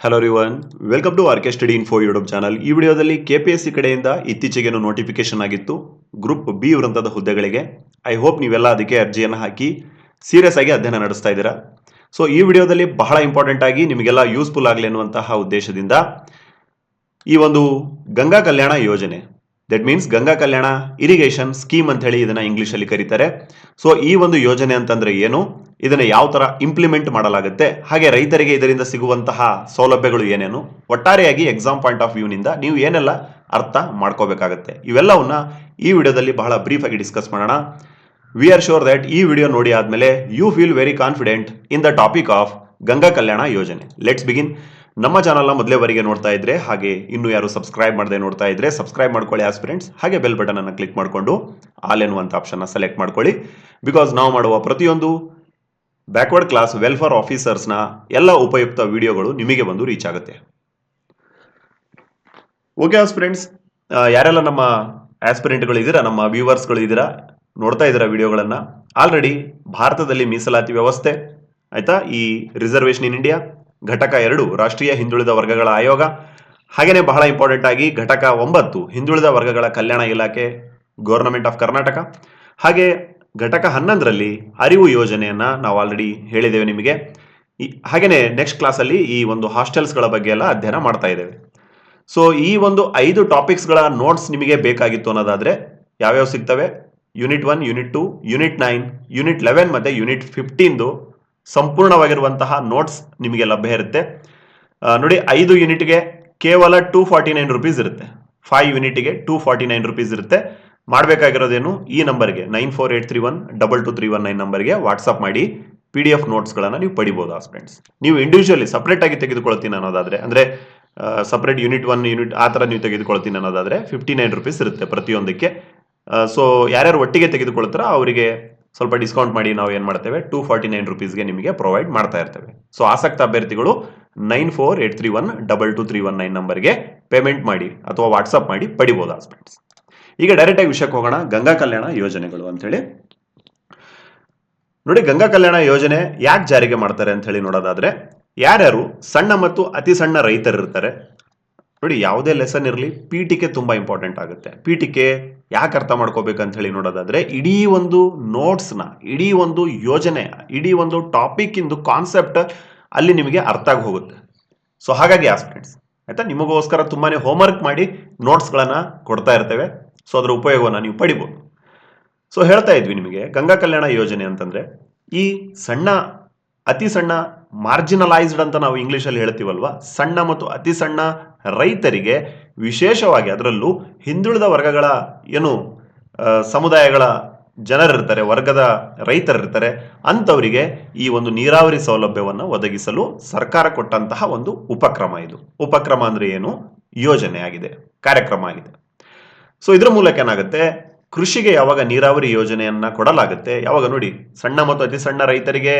Hello ರಿವನ್ welcome to RK study info YouTube channel ಈ ವಿಡಿಯೋದಲ್ಲಿ K P S C ಕಡೆಯಿಂದ ಇತ್ತೀಚೆಗೆ ನೋಟಿಫಿಕೇಶನ್ ಆಗಿತ್ತು. ಗ್ರೂಪ್ ಬಿ ವೃಂದದ ಹುದ್ದೆಗಳಿಗೆ. ಐ ಹೋಪ್ ನೀವೆಲ್ಲ ಅದಕ್ಕೆ ಅರ್ಜಿಯನ್ನು ಹಾಕಿ ಸೀರಿಯಸ್ ಆಗಿ ಅಧ್ಯಯನ ನಡೆಸ್ತಾ ಇದ್ದೀರಾ. ಸೊ ಈ ವಿಡಿಯೋದಲ್ಲಿ ಬಹಳ ಇಂಪಾರ್ಟೆಂಟ್ ಆಗಿ ನಿಮಗೆಲ್ಲ ಯೂಸ್ಫುಲ್ ಆಗಲಿ ಅನ್ನುವಂತಹ ಉದ್ದೇಶದಿಂದ ಈ ಒಂದು ಗಂಗಾ ಕಲ್ಯಾಣ ಯೋಜನೆ that means Ganga Kalyana irrigation scheme ಅಂತ ಹೇಳಿ ಇದನ್ನ ಇಂಗ್ಲಿಷಲ್ಲಿ ಕರೀತಾರೆ. ಸೊ ಈ ಒಂದು ಯೋಜನೆ ಅಂತಂದ್ರೆ ಏನು? ಇದನ್ನ ಯಾವ ತರ ಇಂಪ್ಲಿಮೆಂಟ್ ಮಾಡಲಾಗುತ್ತೆ? ಹಾಗೆ ರೈತರಿಗೆ ಇದರಿಂದ ಸಿಗುವಂತಹ ಸೌಲಭ್ಯಗಳು ಏನೇನು? ಒಟ್ಟಾರೆಯಾಗಿ ಎಕ್ಸಾಮ್ ಪಾಯಿಂಟ್ ಆಫ್ ವ್ಯೂನಿಂದ ನೀವು ಏನೆಲ್ಲ ಅರ್ಥ ಮಾಡ್ಕೋಬೇಕಾಗುತ್ತೆ? ಇವೆಲ್ಲವನ್ನ ಈ ವಿಡಿಯೋದಲ್ಲಿ ಬಹಳ ಬ್ರೀಫ್ ಆಗಿ ಡಿಸ್ಕಸ್ ಮಾಡೋಣ. ವಿ ಆರ್ ಶೋರ್ ದಟ್ ಈ ವಿಡಿಯೋ ನೋಡಿ ಆದ್ಮೇಲೆ you feel very confident in the topic of Ganga Kalyana ಯೋಜನೆ. ಲೆಟ್ಸ್ ಬಿಗಿನ್ ನಮ್ಮ ಚಾನಲ್ನ ಮೊದಲೇವರೆಗೆ ನೋಡ್ತಾ ಇದ್ರೆ ಹಾಗೆ ಇನ್ನು ಯಾರು ಸಬ್ಸ್ಕ್ರೈಬ್ ಮಾಡದೆ ನೋಡ್ತಾ ಇದ್ರೆ ಸಬ್ಸ್ಕ್ರೈಬ್ ಮಾಡ್ಕೊಳ್ಳಿ ಆಸ್ಪಿರೆಂಟ್ಸ್ ಹಾಗೆ ಬೆಲ್ ಬಟನ್ ಅನ್ನು ಕ್ಲಿಕ್ ಮಾಡಿಕೊಂಡು ಆಲ್ ಎನ್ನುವಂಥ ಆಪ್ಷನ್ನ ಸೆಲೆಕ್ಟ್ ಮಾಡ್ಕೊಳ್ಳಿ. ಬಿಕಾಸ್ ನಾವು ಮಾಡುವ ಪ್ರತಿಯೊಂದು ಬ್ಯಾಕ್ವರ್ಡ್ ಕ್ಲಾಸ್ ವೆಲ್ಫೇರ್ ಆಫೀಸರ್ಸ್ನ ಎಲ್ಲ ಉಪಯುಕ್ತ ವಿಡಿಯೋಗಳು ನಿಮಗೆ ಬಂದು ರೀಚ್ ಆಗುತ್ತೆ. ಓಕೆ ಆಸ್ಪಿರೆಂಟ್ಸ್ ಯಾರೆಲ್ಲ ನಮ್ಮ ಆಸ್ಪಿರೆಂಟ್ಗಳು ಇದ್ದೀರಾ, ನಮ್ಮ ವ್ಯೂವರ್ಸ್ಗಳು ಇದ್ದೀರಾ, ನೋಡ್ತಾ ಇದ್ದೀರಾ ವಿಡಿಯೋಗಳನ್ನು ಆಲ್ರೆಡಿ ಭಾರತದಲ್ಲಿ ಮೀಸಲಾತಿ ವ್ಯವಸ್ಥೆ. ಆಯಿತಾ? ಈ ರಿಸರ್ವೇಷನ್ ಇನ್ ಇಂಡಿಯಾ ಘಟಕ ಎರಡು, ರಾಷ್ಟ್ರೀಯ ಹಿಂದುಳಿದ ವರ್ಗಗಳ ಆಯೋಗ. ಹಾಗೆಯೇ ಬಹಳ ಇಂಪಾರ್ಟೆಂಟ್ ಆಗಿ ಘಟಕ ಒಂಬತ್ತು, ಹಿಂದುಳಿದ ವರ್ಗಗಳ ಕಲ್ಯಾಣ ಇಲಾಖೆ ಗವರ್ನಮೆಂಟ್ ಆಫ್ ಕರ್ನಾಟಕ ಹಾಗೆ ಘಟಕ ಹನ್ನೊಂದರಲ್ಲಿ ಅರಿವು ಯೋಜನೆಯನ್ನು ನಾವು ಆಲ್ರೆಡಿ ಹೇಳಿದ್ದೇವೆ ನಿಮಗೆ. ಹಾಗೆಯೇ ನೆಕ್ಸ್ಟ್ ಕ್ಲಾಸಲ್ಲಿ ಈ ಒಂದು ಹಾಸ್ಟೆಲ್ಸ್ಗಳ ಬಗ್ಗೆ ಎಲ್ಲ ಅಧ್ಯಯನ ಮಾಡ್ತಾ ಇದ್ದೇವೆ. ಸೊ ಈ ಒಂದು ಐದು ಟಾಪಿಕ್ಸ್ಗಳ ನೋಟ್ಸ್ ನಿಮಗೆ ಬೇಕಾಗಿತ್ತು ಅನ್ನೋದಾದರೆ ಯಾವ್ಯಾವ ಸಿಗ್ತವೆ? Unit one unit two unit nine unit eleven ಮತ್ತು ಯೂನಿಟ್ ಫಿಫ್ಟೀನ್ದು ಸಂಪೂರ್ಣವಾಗಿರುವಂತಹ ನೋಟ್ಸ್ ನಿಮಗೆ ಲಭ್ಯ ಇರುತ್ತೆ. ನೋಡಿ, ಐದು ಯೂನಿಟ್ಗೆ ಕೇವಲ ಟೂ ಫಾರ್ಟಿ ನೈನ್ ರುಪೀಸ್ ಇರುತ್ತೆ. ಫೈವ್ ಯೂನಿಟ್ಗೆ ಟೂ ಫಾರ್ಟಿ ನೈನ್ ರುಪೀಸ್ ಇರುತ್ತೆ. ಮಾಡಬೇಕಾಗಿರೋದೇನು? ಈ ನಂಬರ್ಗೆ nine four eight three one double two three one nine ನಂಬರ್ಗೆ ವಾಟ್ಸಪ್ ಮಾಡಿ ಪಿ ಡಿ ಎಫ್ ನೋಟ್ಸ್ಗಳನ್ನು ನೀವು ಪಡಿಬೋದು ಆ ಫ್ರೆಂಡ್ಸ್ ನೀವು ಇಂಡಿವಿಜುವಲಿ ಸಪ್ರೇಟ್ ಆಗಿ ತೆಗೆದುಕೊಳ್ತೀನಿ ಅನ್ನೋದಾದ್ರೆ, ಅಂದ್ರೆ ಸಪ್ರೇಟ್ ಯೂನಿಟ್ ಒನ್ ಯೂನಿಟ್ ಆ ಥರ ನೀವು ತೆಗೆದುಕೊಳ್ತೀನಿ ಅನ್ನೋದಾದ್ರೆ ಫಿಫ್ಟಿ ನೈನ್ ರುಪೀಸ್ ಇರುತ್ತೆ ಪ್ರತಿಯೊಂದಕ್ಕೆ. ಸೊ ಯಾರ್ಯಾರು ಒಟ್ಟಿಗೆ ತೆಗೆದುಕೊಳ್ತಾರೋ ಅವರಿಗೆ ಸ್ವಲ್ಪ ಡಿಸ್ಕೌಂಟ್ ಮಾಡಿ ನಾವು ಏನು ಮಾಡ್ತೇವೆ? ಟೂ ಫಾರ್ಟಿ ನೈನ್ ರುಪೀಸ್ಗೆ ನಿಮಗೆ ಪ್ರೊವೈಡ್ ಮಾಡ್ತಾ ಇರ್ತೇವೆ. ಸೊ ಆಸಕ್ತ ಅಭ್ಯರ್ಥಿಗಳು nine four eight three one double two three one nine ನಂಬರ್ಗೆ ಪೇಮೆಂಟ್ ಮಾಡಿ ಅಥವಾ ವಾಟ್ಸಪ್ ಮಾಡಿ ಪಡಿಬೋದು ಹಾಸ್ಪಿಟ್ಸ್ ಈಗ ಡೈರೆಕ್ಟಾಗಿ ವಿಷಯಕ್ಕೆ ಹೋಗೋಣ. ಗಂಗಾ ಕಲ್ಯಾಣ ಯೋಜನೆಗಳು ಅಂತ ಹೇಳಿ. ನೋಡಿ, ಗಂಗಾ ಕಲ್ಯಾಣ ಯೋಜನೆ ಯಾಕೆ ಜಾರಿಗೆ ಮಾಡ್ತಾರೆ ಅಂತ ಹೇಳಿ ನೋಡೋದಾದ್ರೆ, ಯಾರ್ಯಾರು ಸಣ್ಣ ಮತ್ತು ಅತಿ ಸಣ್ಣ ರೈತರು ಇರ್ತಾರೆ ನೋಡಿ, ಯಾವುದೇ ಲೆಸನ್ ಇರಲಿ ಪಿ ಟಿಕೆ ತುಂಬಾ ಇಂಪಾರ್ಟೆಂಟ್ ಆಗುತ್ತೆ. ಪಿ ಟಿಕೆ ಯಾಕೆ ಅರ್ಥ ಮಾಡ್ಕೋಬೇಕು ಅಂತ ಹೇಳಿ ನೋಡೋದಾದ್ರೆ, ಇಡೀ ಒಂದು ನೋಟ್ಸ್ನ ಇಡೀ ಒಂದು ಯೋಜನೆ, ಇಡೀ ಒಂದು ಟಾಪಿಕ್ ಇಂದು ಕಾನ್ಸೆಪ್ಟ್ ಅಲ್ಲಿ ನಿಮಗೆ ಅರ್ಥ ಆಗಿ ಹೋಗುತ್ತೆ. ಸೊ ಹಾಗಾಗಿ ಆಸ್ಪಿರೆಂಟ್ಸ್ ಆಯ್ತಾ? ನಿಮಗೋಸ್ಕರ ತುಂಬಾ ಹೋಮ್ವರ್ಕ್ ಮಾಡಿ ನೋಟ್ಸ್ಗಳನ್ನ ಕೊಡ್ತಾ ಇರ್ತೇವೆ. ಸೊ ಅದರ ಉಪಯೋಗವನ್ನು ನೀವು ಪಡಿಬೋದು. ಸೊ ಹೇಳ್ತಾ ಇದ್ವಿ ನಿಮಗೆ, ಗಂಗಾ ಕಲ್ಯಾಣ ಯೋಜನೆ ಅಂತಂದ್ರೆ, ಈ ಸಣ್ಣ, ಅತಿ ಸಣ್ಣ ಮಾರ್ಜಿನಲೈಸ್ಡ್ ಅಂತ ನಾವು ಇಂಗ್ಲಿಷಲ್ಲಿ ಹೇಳ್ತೀವಲ್ವ? ಸಣ್ಣ ಮತ್ತು ಅತಿ ಸಣ್ಣ ರೈತರಿಗೆ ವಿಶೇಷವಾಗಿ ಅದರಲ್ಲೂ ಹಿಂದುಳಿದ ವರ್ಗಗಳ ಏನು ಸಮುದಾಯಗಳ ಜನರಿರ್ತಾರೆ, ವರ್ಗದ ರೈತರಿರ್ತಾರೆ, ಅಂಥವರಿಗೆ ಈ ಒಂದು ನೀರಾವರಿ ಸೌಲಭ್ಯವನ್ನು ಒದಗಿಸಲು ಸರ್ಕಾರ ಕೊಟ್ಟಂತಹ ಒಂದು ಉಪಕ್ರಮ ಇದು. ಉಪಕ್ರಮ ಅಂದರೆ ಏನು? ಯೋಜನೆ ಆಗಿದೆ, ಕಾರ್ಯಕ್ರಮ ಆಗಿದೆ. ಸೊ ಇದ್ರ ಮೂಲಕ ಏನಾಗುತ್ತೆ? ಕೃಷಿಗೆ ಯಾವಾಗ ನೀರಾವರಿ ಯೋಜನೆಯನ್ನ ಕೊಡಲಾಗುತ್ತೆ? ಯಾವಾಗ ನೋಡಿ, ಸಣ್ಣ ಮತ್ತು ಅತಿ ಸಣ್ಣ ರೈತರಿಗೆ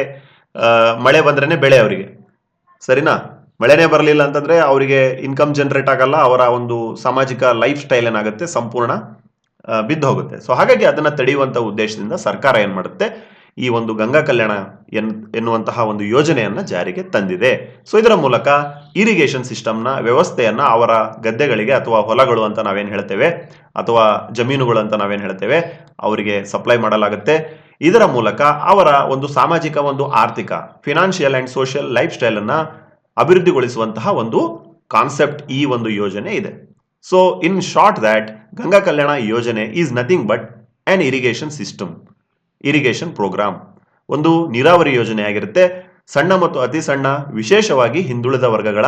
ಮಳೆ ಬಂದ್ರೇನೆ ಬೆಳೆ ಅವರಿಗೆ. ಸರಿನಾ? ಮಳೆನೇ ಬರಲಿಲ್ಲ ಅಂತಂದ್ರೆ ಅವರಿಗೆ ಇನ್ಕಮ್ ಜನರೇಟ್ ಆಗಲ್ಲ, ಅವರ ಒಂದು ಸಾಮಾಜಿಕ ಲೈಫ್ ಸ್ಟೈಲ್ ಏನಾಗುತ್ತೆ, ಸಂಪೂರ್ಣ ಬಿದ್ದು ಹೋಗುತ್ತೆ. ಸೊ ಹಾಗಾಗಿ ಅದನ್ನ ತಡೆಯುವಂತ ಉದ್ದೇಶದಿಂದ ಸರ್ಕಾರ ಏನ್ ಮಾಡುತ್ತೆ, ಈ ಒಂದು ಗಂಗಾ ಕಲ್ಯಾಣ ಎನ್, ಎನ್ನುವಂತಹ ಒಂದು ಯೋಜನೆಯನ್ನ ಜಾರಿಗೆ ತಂದಿದೆ. ಸೊ ಇದರ ಮೂಲಕ ಇರಿಗೇಷನ್ ಸಿಸ್ಟಮ್ನ ವ್ಯವಸ್ಥೆಯನ್ನ ಅವರ ಗದ್ದೆಗಳಿಗೆ ಅಥವಾ ಹೊಲಗಳು ಅಂತ ನಾವೇನ್ ಹೇಳ್ತೇವೆ, ಅಥವಾ ಜಮೀನುಗಳು ಅಂತ ನಾವೇನ್ ಹೇಳ್ತೇವೆ, ಅವರಿಗೆ ಸಪ್ಲೈ ಮಾಡಲಾಗುತ್ತೆ. ಇದರ ಮೂಲಕ ಅವರ ಒಂದು ಸಾಮಾಜಿಕ ಒಂದು ಆರ್ಥಿಕ financial and social lifestyle ಅನ್ನ ಅಭಿವೃದ್ಧಿಗೊಳಿಸುವಂತಹ ಒಂದು ಕಾನ್ಸೆಪ್ಟ್ ಈ ಒಂದು ಯೋಜನೆ ಇದೆ. So in short that Ganga Kalyana ಯೋಜನೆ is nothing but an irrigation system irrigation programme ಒಂದು ನೀರಾವರಿ ಯೋಜನೆ ಆಗಿರುತ್ತೆ. ಸಣ್ಣ ಮತ್ತು ಅತಿ ಸಣ್ಣ, ವಿಶೇಷವಾಗಿ ಹಿಂದುಳಿದ ವರ್ಗಗಳ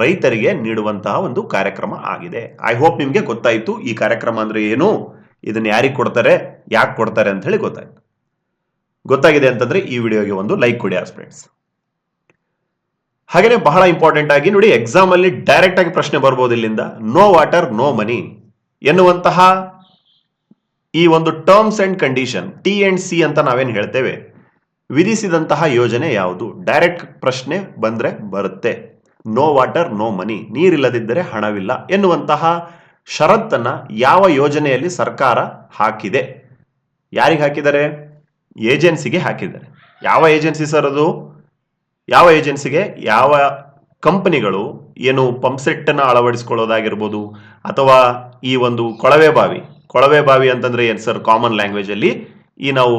ರೈತರಿಗೆ ನೀಡುವಂತಹ ಒಂದು ಕಾರ್ಯಕ್ರಮ ಆಗಿದೆ. ಐ ಹೋಪ್ ನಿಮಗೆ ಗೊತ್ತಾಯಿತು ಈ ಕಾರ್ಯಕ್ರಮ ಅಂದ್ರೆ ಏನು, ಇದನ್ನು ಯಾರಿಗೆ ಕೊಡ್ತಾರೆ, ಯಾಕೆ ಕೊಡ್ತಾರೆ ಅಂತ ಹೇಳಿ ಗೊತ್ತಾಯ್ತು. ಗೊತ್ತಾಗಿದೆ ಅಂತಂದ್ರೆ ಈ ವಿಡಿಯೋಗೆ ಒಂದು ಲೈಕ್ ಕೊಡಿ ಆಸ್ಪಿರೆಂಟ್ಸ್ ಹಾಗೇನೆ ಬಹಳ ಇಂಪಾರ್ಟೆಂಟ್ ಆಗಿ ನೋಡಿ ಎಕ್ಸಾಮ್ ಅಲ್ಲಿ ಡೈರೆಕ್ಟ್ ಆಗಿ ಪ್ರಶ್ನೆ ಬರ್ಬೋದು ಇಲ್ಲಿಂದ. ನೋ ವಾಟರ್ ನೋ ಮನಿ ಎನ್ನುವಂತಹ ಈ ಒಂದು terms and condition T and C ಅಂತ ನಾವೇನು ಹೇಳ್ತೇವೆ? ವಿಧಿಸಿದಂತಹ ಯೋಜನೆ ಯಾವುದು? ಡೈರೆಕ್ಟ್ ಪ್ರಶ್ನೆ ಬಂದ್ರೆ ಬರುತ್ತೆ. ನೋ ವಾಟರ್ ನೋ ಮನಿ ನೀರಿಲ್ಲದಿದ್ದರೆ ಹಣವಿಲ್ಲ ಎನ್ನುವಂತಹ ಷರತ್ತನ್ನ ಯಾವ ಯೋಜನೆಯಲ್ಲಿ ಸರ್ಕಾರ ಹಾಕಿದೆ? ಯಾರಿಗೆ ಹಾಕಿದ್ದಾರೆ? ಏಜೆನ್ಸಿಗೆ ಹಾಕಿದ್ದಾರೆ. ಯಾವ ಏಜೆನ್ಸಿ ಸರ್ ಅದು? ಯಾವ ಏಜೆನ್ಸಿಗೆ ಯಾವ ಕಂಪನಿಗಳು ಏನು ಪಂಪ್ಸೆಟ್ ಅನ್ನ ಅಳವಡಿಸಿಕೊಳ್ಳೋದಾಗಿರ್ಬೋದು ಅಥವಾ ಈ ಒಂದು ಕೊಳವೆ ಬಾವಿ ಕೊಳವೆ ಬಾವಿ ಅಂತಂದ್ರೆ ಏನು ಸರ್ ಕಾಮನ್ ಲ್ಯಾಂಗ್ವೇಜ್ ಅಲ್ಲಿ? ಈ ನಾವು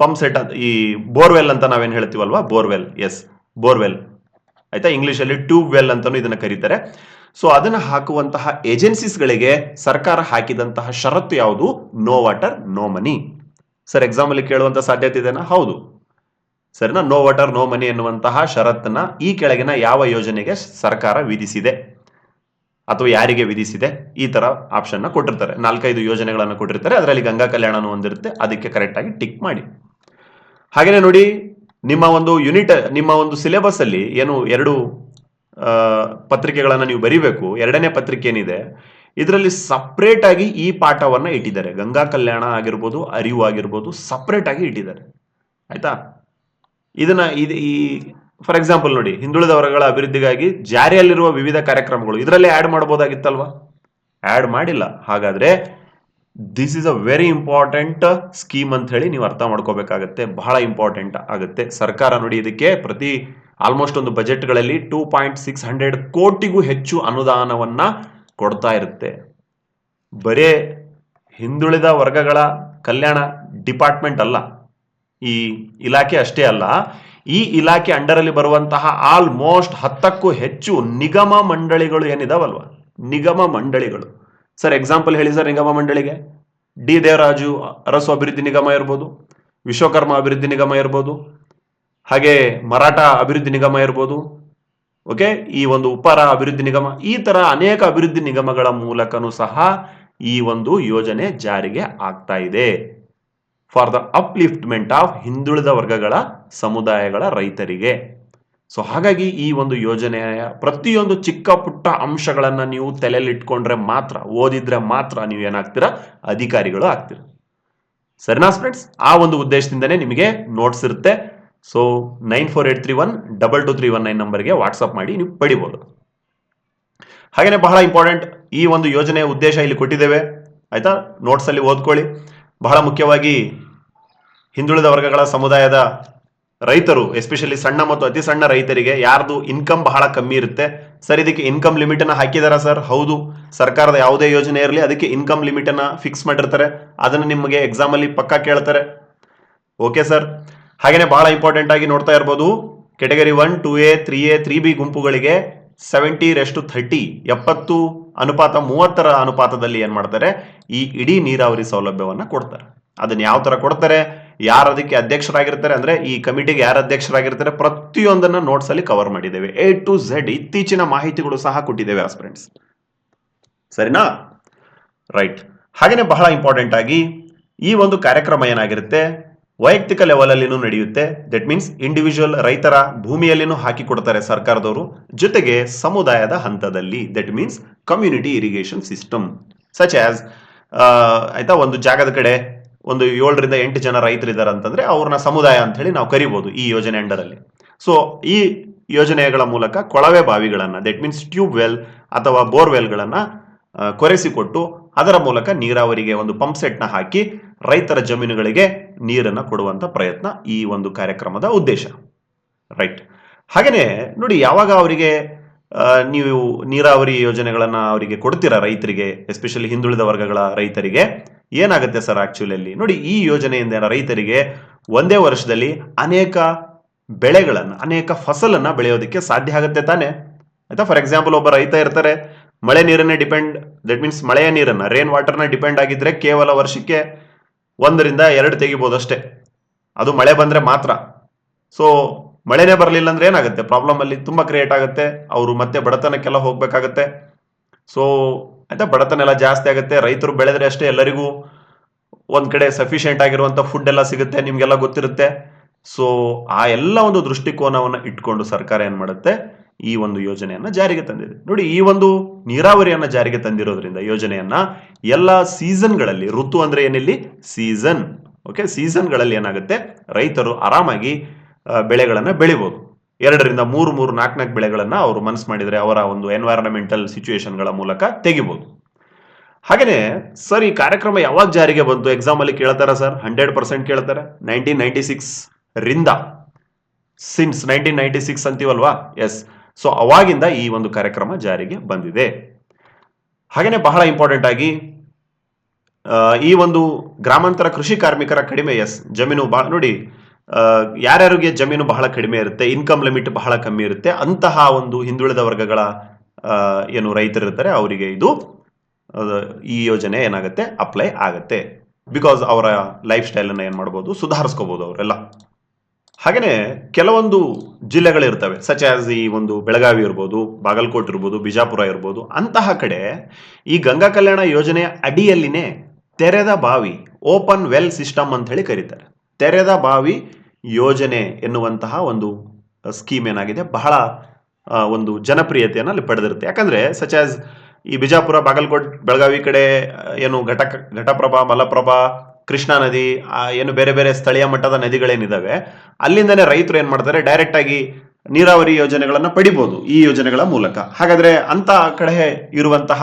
ಪಂಪ್ ಸೆಟ್ ಈ ಬೋರ್ವೆಲ್ ಅಂತ ನಾವೇನು ಹೇಳ್ತೀವಲ್ವಾ? ಬೋರ್ವೆಲ್ ಎಸ್ ಬೋರ್ವೆಲ್ ಆಯ್ತಾ? ಇಂಗ್ಲಿಷ್ ಅಲ್ಲಿ ಟ್ಯೂಬ್ ವೆಲ್ ಅಂತಾನು ಇದನ್ನ ಕರೀತಾರೆ. ಸೊ ಅದನ್ನ ಹಾಕುವಂತಹ ಏಜೆನ್ಸೀಸ್ ಗಳಿಗೆ ಸರ್ಕಾರ ಹಾಕಿದಂತಹ ಷರತ್ತು ಯಾವುದು? No water no money sir exam ಅಲ್ಲಿ ಕೇಳುವಂತ ಸಾಧ್ಯತೆ ಇದೆನಾ? ಹೌದು. ಸರಿನಾ? ನೋ ವಾಟರ್ ನೋ ಮನಿ ಎನ್ನುವಂತಹ ಷರತ್ತನ್ನ ಈ ಕೆಳಗಿನ ಯಾವ ಯೋಜನೆಗೆ ಸರ್ಕಾರ ವಿಧಿಸಿದೆ? ಅಥವಾ ಯಾರಿಗೆ ವಿಧಿಸಿದೆ? ಈ ತರ ಆಪ್ಷನ್ನ ಕೊಟ್ಟಿರ್ತಾರೆ. ನಾಲ್ಕೈದು ಯೋಜನೆಗಳನ್ನು ಕೊಟ್ಟಿರ್ತಾರೆ. ಅದರಲ್ಲಿ ಗಂಗಾ ಕಲ್ಯಾಣ ಒಂದಿರುತ್ತೆ. ಅದಕ್ಕೆ ಕರೆಕ್ಟ್ ಆಗಿ ಟಿಕ್ ಮಾಡಿ. ಹಾಗೇನೆ ನೋಡಿ, ನಿಮ್ಮ ಒಂದು ಯೂನಿಟ್ ನಿಮ್ಮ ಒಂದು ಸಿಲೆಬಸ್ ಅಲ್ಲಿ ಏನು ಎರಡು ಪತ್ರಿಕೆಗಳನ್ನ ನೀವು ಬರಿಬೇಕು. ಎರಡನೇ ಪತ್ರಿಕೆ ಏನಿದೆ? ಇದರಲ್ಲಿ ಸಪ್ರೇಟ್ ಆಗಿ ಈ ಪಾಠವನ್ನ ಇಟ್ಟಿದ್ದಾರೆ. ಗಂಗಾ ಕಲ್ಯಾಣ ಆಗಿರ್ಬೋದು, ಅರಿವು ಆಗಿರ್ಬೋದು ಸಪ್ರೇಟ್ ಆಗಿ ಇಟ್ಟಿದ್ದಾರೆ. ಆಯ್ತಾ? ಇದನ್ನ ಇದು ಈ ಫಾರ್ ಎಕ್ಸಾಂಪಲ್ ನೋಡಿ, ಹಿಂದುಳಿದ ವರ್ಗಗಳ ಅಭಿವೃದ್ಧಿಗಾಗಿ ಜಾರಿಯಲ್ಲಿರುವ ವಿವಿಧ ಕಾರ್ಯಕ್ರಮಗಳು, ಇದರಲ್ಲಿ ಆ್ಯಡ್ ಮಾಡ್ಬೋದಾಗಿತ್ತಲ್ವಾ ಆ್ಯಡ್ ಮಾಡಿಲ್ಲ. ಹಾಗಾದ್ರೆ this is a very important scheme ಅಂತ ಹೇಳಿ ನೀವು ಅರ್ಥ ಮಾಡ್ಕೋಬೇಕಾಗತ್ತೆ. ಬಹಳ ಇಂಪಾರ್ಟೆಂಟ್ ಆಗುತ್ತೆ. ಸರ್ಕಾರ ನೋಡಿ ಇದಕ್ಕೆ ಪ್ರತಿ ಆಲ್ಮೋಸ್ಟ್ ಒಂದು ಬಜೆಟ್ಗಳಲ್ಲಿ ಟೂ ಪಾಯಿಂಟ್ ಸಿಕ್ಸ್ ಹಂಡ್ರೆಡ್ ಕೋಟಿಗೂ ಹೆಚ್ಚು ಅನುದಾನವನ್ನ ಕೊಡ್ತಾ ಇರುತ್ತೆ. ಬರೇ ಹಿಂದುಳಿದ ವರ್ಗಗಳ ಕಲ್ಯಾಣ ಡಿಪಾರ್ಟ್ಮೆಂಟ್ ಅಲ್ಲ. ಈ ಇಲಾಖೆ ಅಷ್ಟೇ ಅಲ್ಲ, ಈ ಇಲಾಖೆ ಅಂಡರಲ್ಲಿ ಬರುವಂತಹ ಆಲ್ಮೋಸ್ಟ್ ಹತ್ತಕ್ಕೂ ಹೆಚ್ಚು ನಿಗಮ ಮಂಡಳಿಗಳು ಏನಿದಾವಲ್ವ? ನಿಗಮ ಮಂಡಳಿಗಳು. ಸರ್ ಎಕ್ಸಾಂಪಲ್ ಹೇಳಿ ಸರ್ ನಿಗಮ ಮಂಡಳಿಗೆ. ಡಿ ದೇವರಾಜು, ಅರಸು ಅಭಿವೃದ್ಧಿ ನಿಗಮ ಇರ್ಬೋದು, ವಿಶ್ವಕರ್ಮ ಅಭಿವೃದ್ಧಿ ನಿಗಮ ಇರ್ಬೋದು, ಹಾಗೆ ಮರಾಠ ಅಭಿವೃದ್ಧಿ ನಿಗಮ ಇರ್ಬೋದು ಓಕೆ ಈ ಒಂದು ಉಪರ ಅಭಿವೃದ್ಧಿ ನಿಗಮ, ಈ ತರ ಅನೇಕ ಅಭಿವೃದ್ಧಿ ನಿಗಮಗಳ ಮೂಲಕನೂ ಸಹ ಈ ಒಂದು ಯೋಜನೆ ಜಾರಿಗೆ ಆಗ್ತಾ ಇದೆ. ಫಾರ್ ದ ಅಪ್ಲಿಫ್ಟ್ಮೆಂಟ್ ಆಫ್ ಹಿಂದುಳಿದ ವರ್ಗಗಳ ಸಮುದಾಯಗಳ ರೈತರಿಗೆ. ಸೊ ಹಾಗಾಗಿ ಈ ಒಂದು ಯೋಜನೆಯ ಪ್ರತಿಯೊಂದು ಚಿಕ್ಕ ಪುಟ್ಟ ಅಂಶಗಳನ್ನು ನೀವು ತಲೆಯಲ್ಲಿಟ್ಕೊಂಡ್ರೆ ಮಾತ್ರ, ಓದಿದ್ರೆ ಮಾತ್ರ ನೀವು ಏನಾಗ್ತೀರಾ? ಅಧಿಕಾರಿಗಳು ಆಗ್ತೀರ? ಸರಿನಾ ಫ್ರೆಂಡ್ಸ್ ಆ ಒಂದು ಉದ್ದೇಶದಿಂದನೇ ನಿಮಗೆ ನೋಟ್ಸ್ ಇರುತ್ತೆ. So nine four eight three one double two three one nine ನಂಬರ್ಗೆ ವಾಟ್ಸಪ್ ಮಾಡಿ ನೀವು ಪಡಿಬೋದು. ಹಾಗೆಯೇ ಬಹಳ ಇಂಪಾರ್ಟೆಂಟ್ ಈ ಒಂದು ಯೋಜನೆಯ ಉದ್ದೇಶ ಇಲ್ಲಿ ಕೊಟ್ಟಿದ್ದೇವೆ. ಆಯಿತಾ? ನೋಟ್ಸಲ್ಲಿ ಓದ್ಕೊಳ್ಳಿ. ಬಹಳ ಮುಖ್ಯವಾಗಿ ಹಿಂದುಳಿದ ವರ್ಗಗಳ ಸಮುದಾಯದ ರೈತರು ಎಸ್ಪೆಷಲಿ ಸಣ್ಣ ಮತ್ತು ಅತಿ ಸಣ್ಣ ರೈತರಿಗೆ ಯಾರ್ದು ಇನ್ಕಮ್ ಬಹಳ ಕಮ್ಮಿ ಇರುತ್ತೆ. ಸರ್, ಇದಕ್ಕೆ ಇನ್ಕಮ್ ಲಿಮಿಟ್ ಅನ್ನ ಹಾಕಿದಾರ ಸರ್? ಹೌದು. ಸರ್ಕಾರದ ಯಾವುದೇ ಯೋಜನೆ ಇರಲಿ, ಅದಕ್ಕೆ ಇನ್ಕಮ್ ಲಿಮಿಟ್ ಅನ್ನ ಫಿಕ್ಸ್ ಮಾಡಿರ್ತಾರೆ. ಅದನ್ನ ನಿಮಗೆ ಎಕ್ಸಾಮ್ ಅಲ್ಲಿ ಪಕ್ಕಾ ಕೇಳ್ತಾರೆ. ಓಕೆ ಸರ್ ಹಾಗೇನೆ ಬಹಳ ಇಂಪಾರ್ಟೆಂಟ್ ಆಗಿ ನೋಡ್ತಾ ಇರ್ಬೋದು. Category one two A three A three B ಗುಂಪುಗಳಿಗೆ ಸೆವೆಂಟಿ ರೆಸ್ಟ್ ಥರ್ಟಿ ಎಪ್ಪತ್ತು ಅನುಪಾತ, ಮೂವತ್ತರ ಅನುಪಾತದಲ್ಲಿ ಏನು ಮಾಡ್ತಾರೆ? ಈ ಇಡೀ ನೀರಾವರಿ ಸೌಲಭ್ಯವನ್ನ ಕೊಡ್ತಾರೆ. ಅದನ್ನ ಯಾವ ತರ ಕೊಡ್ತಾರೆ? ಯಾರು ಅದಕ್ಕೆ ಅಧ್ಯಕ್ಷರಾಗಿರ್ತಾರೆ ಅಂದ್ರೆ ಈ ಕಮಿಟಿಗೆ ಯಾರು ಅಧ್ಯಕ್ಷರಾಗಿರ್ತಾರೆ? ಪ್ರತಿಯೊಂದನ್ನ ನೋಟ್ಸ್ ಅಲ್ಲಿ ಕವರ್ ಮಾಡಿದ್ದೇವೆ. ಎ ಟು ಝೆಡ್ ಇತ್ತೀಚಿನ ಮಾಹಿತಿಗಳು ಸಹ ಕೊಟ್ಟಿದ್ದೇವೆ ಆಸ್ಪ್ರೆಂಡ್ಸ್ ಸರಿನಾ? ರೈಟ್ ಹಾಗೆಯೇ ಬಹಳ ಇಂಪಾರ್ಟೆಂಟ್ ಆಗಿ ಈ ಒಂದು ಕಾರ್ಯಕ್ರಮ ಏನಾಗಿರುತ್ತೆ? ವೈಯಕ್ತಿಕ ಲೆವೆಲ್ ಅಲ್ಲಿನೂ ನಡೆಯುತ್ತೆ. ದಟ್ ಮೀನ್ಸ್ ಇಂಡಿವಿಜುವಲ್ ರೈತರ ಭೂಮಿಯಲ್ಲಿನೂ ಹಾಕಿ ಕೊಡ್ತಾರೆ ಸರ್ಕಾರದವರು. ಜೊತೆಗೆ ಸಮುದಾಯದ ಹಂತದಲ್ಲಿ. That means community irrigation system such as ಆಯ್ತಾ, ಒಂದು ಜಾಗದ ಕಡೆ ಒಂದು ಏಳರಿಂದ ಎಂಟು ಜನ ರೈತರಿದ್ದಾರೆ ಅಂತಂದ್ರೆ ಅವ್ರನ್ನ ಸಮುದಾಯ ಅಂತ ಹೇಳಿ ನಾವು ಕರಿಬಹುದು ಈ ಯೋಜನೆ ಅಂಡರಲ್ಲಿ. ಸೊ ಈ ಯೋಜನೆಗಳ ಮೂಲಕ ಕೊಳವೆ ಬಾವಿಗಳನ್ನ ದಟ್ ಮೀನ್ಸ್ ಟ್ಯೂಬ್ ವೆಲ್ ಅಥವಾ ಬೋರ್ವೆಲ್ಗಳನ್ನ ಕೊರೆಸಿಕೊಟ್ಟು ಅದರ ಮೂಲಕ ನೀರಾವರಿಗೆ ಒಂದು ಪಂಪ್ ಸೆಟ್ನ ಹಾಕಿ ರೈತರ ಜಮೀನುಗಳಿಗೆ ನೀರನ್ನ ಕೊಡುವಂತ ಪ್ರಯತ್ನ ಈ ಒಂದು ಕಾರ್ಯಕ್ರಮದ ಉದ್ದೇಶ. ರೈಟ್ ಹಾಗೆಯೇ ನೋಡಿ ಯಾವಾಗ ಅವರಿಗೆ ನೀವು ನೀರಾವರಿ ಯೋಜನೆಗಳನ್ನ ಅವರಿಗೆ ಕೊಡ್ತೀರಾ ರೈತರಿಗೆ ಎಸ್ಪೆಷಲಿ ಹಿಂದುಳಿದ ವರ್ಗಗಳ ರೈತರಿಗೆ? ಏನಾಗುತ್ತೆ ಸರ್ ಆಕ್ಚುಲಿ ಅಲ್ಲಿ? ನೋಡಿ ಈ ಯೋಜನೆಯಿಂದ ರೈತರಿಗೆ ಒಂದೇ ವರ್ಷದಲ್ಲಿ ಅನೇಕ ಬೆಳೆಗಳನ್ನು, ಅನೇಕ ಫಸಲನ್ನ ಬೆಳೆಯೋದಕ್ಕೆ ಸಾಧ್ಯ ಆಗುತ್ತೆ ತಾನೆ? ಆಯಿತಾ? ಫಾರ್ ಎಕ್ಸಾಂಪಲ್ ಒಬ್ಬ ರೈತ ಇರ್ತಾರೆ. ಮಳೆ ನೀರನ್ನೇ ಡಿಪೆಂಡ್ ದಟ್ ಮೀನ್ಸ್ ಮಳೆಯ ನೀರನ್ನ ರೇನ್ ವಾಟರ್ನ ಡಿಪೆಂಡ್ ಆಗಿದ್ರೆ ಕೇವಲ ವರ್ಷಕ್ಕೆ ಒಂದರಿಂದ ಎರಡು ತೆಗಿಬೋದು ಅಷ್ಟೇ ಅದು ಮಳೆ ಬಂದ್ರೆ ಮಾತ್ರ. ಸೊ ಮಳೆನೇ ಬರಲಿಲ್ಲ ಅಂದ್ರೆ ಏನಾಗುತ್ತೆ? ಪ್ರಾಬ್ಲಮ್ ಅಲ್ಲಿ ತುಂಬಾ ಕ್ರಿಯೇಟ್ ಆಗುತ್ತೆ. ಅವರು ಮತ್ತೆ ಬಡತನಕ್ಕೆಲ್ಲ ಹೋಗ್ಬೇಕಾಗತ್ತೆ. ಸೊ ಆಯ್ತಾ? ಬಡತನ ಎಲ್ಲ ಜಾಸ್ತಿ ಆಗುತ್ತೆ. ರೈತರು ಬೆಳೆದ್ರೆ ಅಷ್ಟೇ ಎಲ್ಲರಿಗೂ ಒಂದು ಕಡೆ ಸಫಿಷಿಯೆಂಟ್ ಆಗಿರುವಂತ ಫುಡ್ ಎಲ್ಲ ಸಿಗುತ್ತೆ, ನಿಮಗೆಲ್ಲ ಗೊತ್ತಿರುತ್ತೆ. ಸೊ ಆ ಎಲ್ಲ ಒಂದು ದೃಷ್ಟಿಕೋನವನ್ನು ಇಟ್ಕೊಂಡು ಸರ್ಕಾರ ಏನು ಮಾಡುತ್ತೆ? ಈ ಒಂದು ಯೋಜನೆಯನ್ನ ಜಾರಿಗೆ ತಂದಿದೆ. ನೋಡಿ, ಈ ಒಂದು ನೀರಾವರಿಯನ್ನ ಜಾರಿಗೆ ತಂದಿರೋದ್ರಿಂದ ಯೋಜನೆಯನ್ನ ಎಲ್ಲ ಸೀಸನ್ಗಳಲ್ಲಿ ಋತು ಅಂದ್ರೆ ಏನಿಲ್ಲಿ? ಸೀಸನ್ ಓಕೆ ಸೀಸನ್ಗಳಲ್ಲಿ ಏನಾಗುತ್ತೆ? ರೈತರು ಆರಾಮಾಗಿ ಬೆಳೆಗಳನ್ನು ಬೆಳಿಬಹುದು ಎರಡರಿಂದ ಮೂರು ಮೂರು, ನಾಲ್ಕು ನಾಲ್ಕು ಬೆಳೆಗಳನ್ನ ಅವರು ಮನಸ್ಸು ಮಾಡಿದ್ರೆ ಅವರ ಒಂದು ಎನ್ವೈರನ್ಮೆಂಟಲ್ ಸಿಚುವೇಶನ್ಗಳ ಮೂಲಕ ತೆಗಿಬಹುದು ಹಾಗೆಯೇ ಸರ್, ಈ ಕಾರ್ಯಕ್ರಮ ಯಾವಾಗ ಜಾರಿಗೆ ಬಂತು? ಎಕ್ಸಾಮ್ ಅಲ್ಲಿ ಕೇಳ್ತಾರ ಸರ್? ಹಂಡ್ರೆಡ್ ಪರ್ಸೆಂಟ್ ಕೇಳ್ತಾರೆ. ನೈನ್ಟೀನ್ ನೈಂಟಿ ಸಿಕ್ಸ್ ರಿಂದ. ಸಿನ್ಸ್ ನೈನ್ಟೀನ್ ನೈನ್ಟಿ ಸಿಕ್ಸ್ ಅಂತೀವಲ್ವಾ? ಎಸ್ ಸೊ ಅವಾಗಿಂದ ಈ ಒಂದು ಕಾರ್ಯಕ್ರಮ ಜಾರಿಗೆ ಬಂದಿದೆ. ಹಾಗೆಯೇ ಬಹಳ ಇಂಪಾರ್ಟೆಂಟ್ ಆಗಿ ಈ ಒಂದು ಗ್ರಾಮಾಂತರ ಕೃಷಿ ಕಾರ್ಮಿಕರ ಕಡಿಮೆ ಎಸ್ ಜಮೀನು ಬಹಳ, ನೋಡಿ ಯಾರ್ಯಾರಿಗೆ ಜಮೀನು ಬಹಳ ಕಡಿಮೆ ಇರುತ್ತೆ ಇನ್ಕಮ್ ಲಿಮಿಟ್ ಬಹಳ ಕಮ್ಮಿ ಇರುತ್ತೆ, ಅಂತಹ ಒಂದು ಹಿಂದುಳಿದ ವರ್ಗಗಳ ಏನು ರೈತರಿರ್ತಾರೆ, ಅವರಿಗೆ ಇದು ಈ ಯೋಜನೆ ಏನಾಗುತ್ತೆ ಅಪ್ಲೈ ಆಗುತ್ತೆ. ಬಿಕಾಸ್ ಅವರ ಲೈಫ್ ಸ್ಟೈಲನ್ನು ಏನು ಮಾಡ್ಬೋದು ಸುಧಾರಿಸ್ಕೋಬಹುದು ಅವರೆಲ್ಲ. ಹಾಗೇನೆ ಕೆಲವೊಂದು ಜಿಲ್ಲೆಗಳಿರ್ತವೆ. ಸಚ್ ಆಸ್ ಈ ಒಂದು ಬೆಳಗಾವಿ ಇರ್ಬೋದು, ಬಾಗಲಕೋಟೆ ಇರ್ಬೋದು, ಬಿಜಾಪುರ ಇರ್ಬೋದು, ಅಂತಹ ಕಡೆ ಈ ಗಂಗಾ ಕಲ್ಯಾಣ ಯೋಜನೆಯ ಅಡಿಯಲ್ಲಿನೇ ತೆರೆದ ಬಾವಿ, ಓಪನ್ ವೆಲ್ ಸಿಸ್ಟಮ್ ಅಂತ ಹೇಳಿ ಕರೀತಾರೆ. ತೆರೆದ ಬಾವಿ ಯೋಜನೆ ಎನ್ನುವಂತಹ ಒಂದು ಸ್ಕೀಮ್ ಏನಾಗಿದೆ, ಬಹಳ ಒಂದು ಜನಪ್ರಿಯತೆಯನ್ನು ಅಲ್ಲಿ ಪಡೆದಿರುತ್ತೆ. ಯಾಕಂದರೆ ಸಚ್ ಆಸ್ ಈ ಬಿಜಾಪುರ, ಬಾಗಲಕೋಟೆ, ಬೆಳಗಾವಿ ಕಡೆ ಏನು ಘಟ ಘಟಪ್ರಭಾ, ಮಲಪ್ರಭಾ ಕೃಷ್ಣಾ ನದಿ ಏನು ಬೇರೆ ಬೇರೆ ಸ್ಥಳೀಯ ಮಟ್ಟದ ನದಿಗಳೇನಿದಾವೆ ಅಲ್ಲಿಂದನೇ ರೈತರು ಏನು ಮಾಡ್ತಾರೆ ಡೈರೆಕ್ಟ್ ಆಗಿ ನೀರಾವರಿ ಯೋಜನೆಗಳನ್ನು ಪಡಿಬಹುದು ಈ ಯೋಜನೆಗಳ ಮೂಲಕ. ಹಾಗಾದ್ರೆ ಅಂತ ಕಡೆ ಇರುವಂತಹ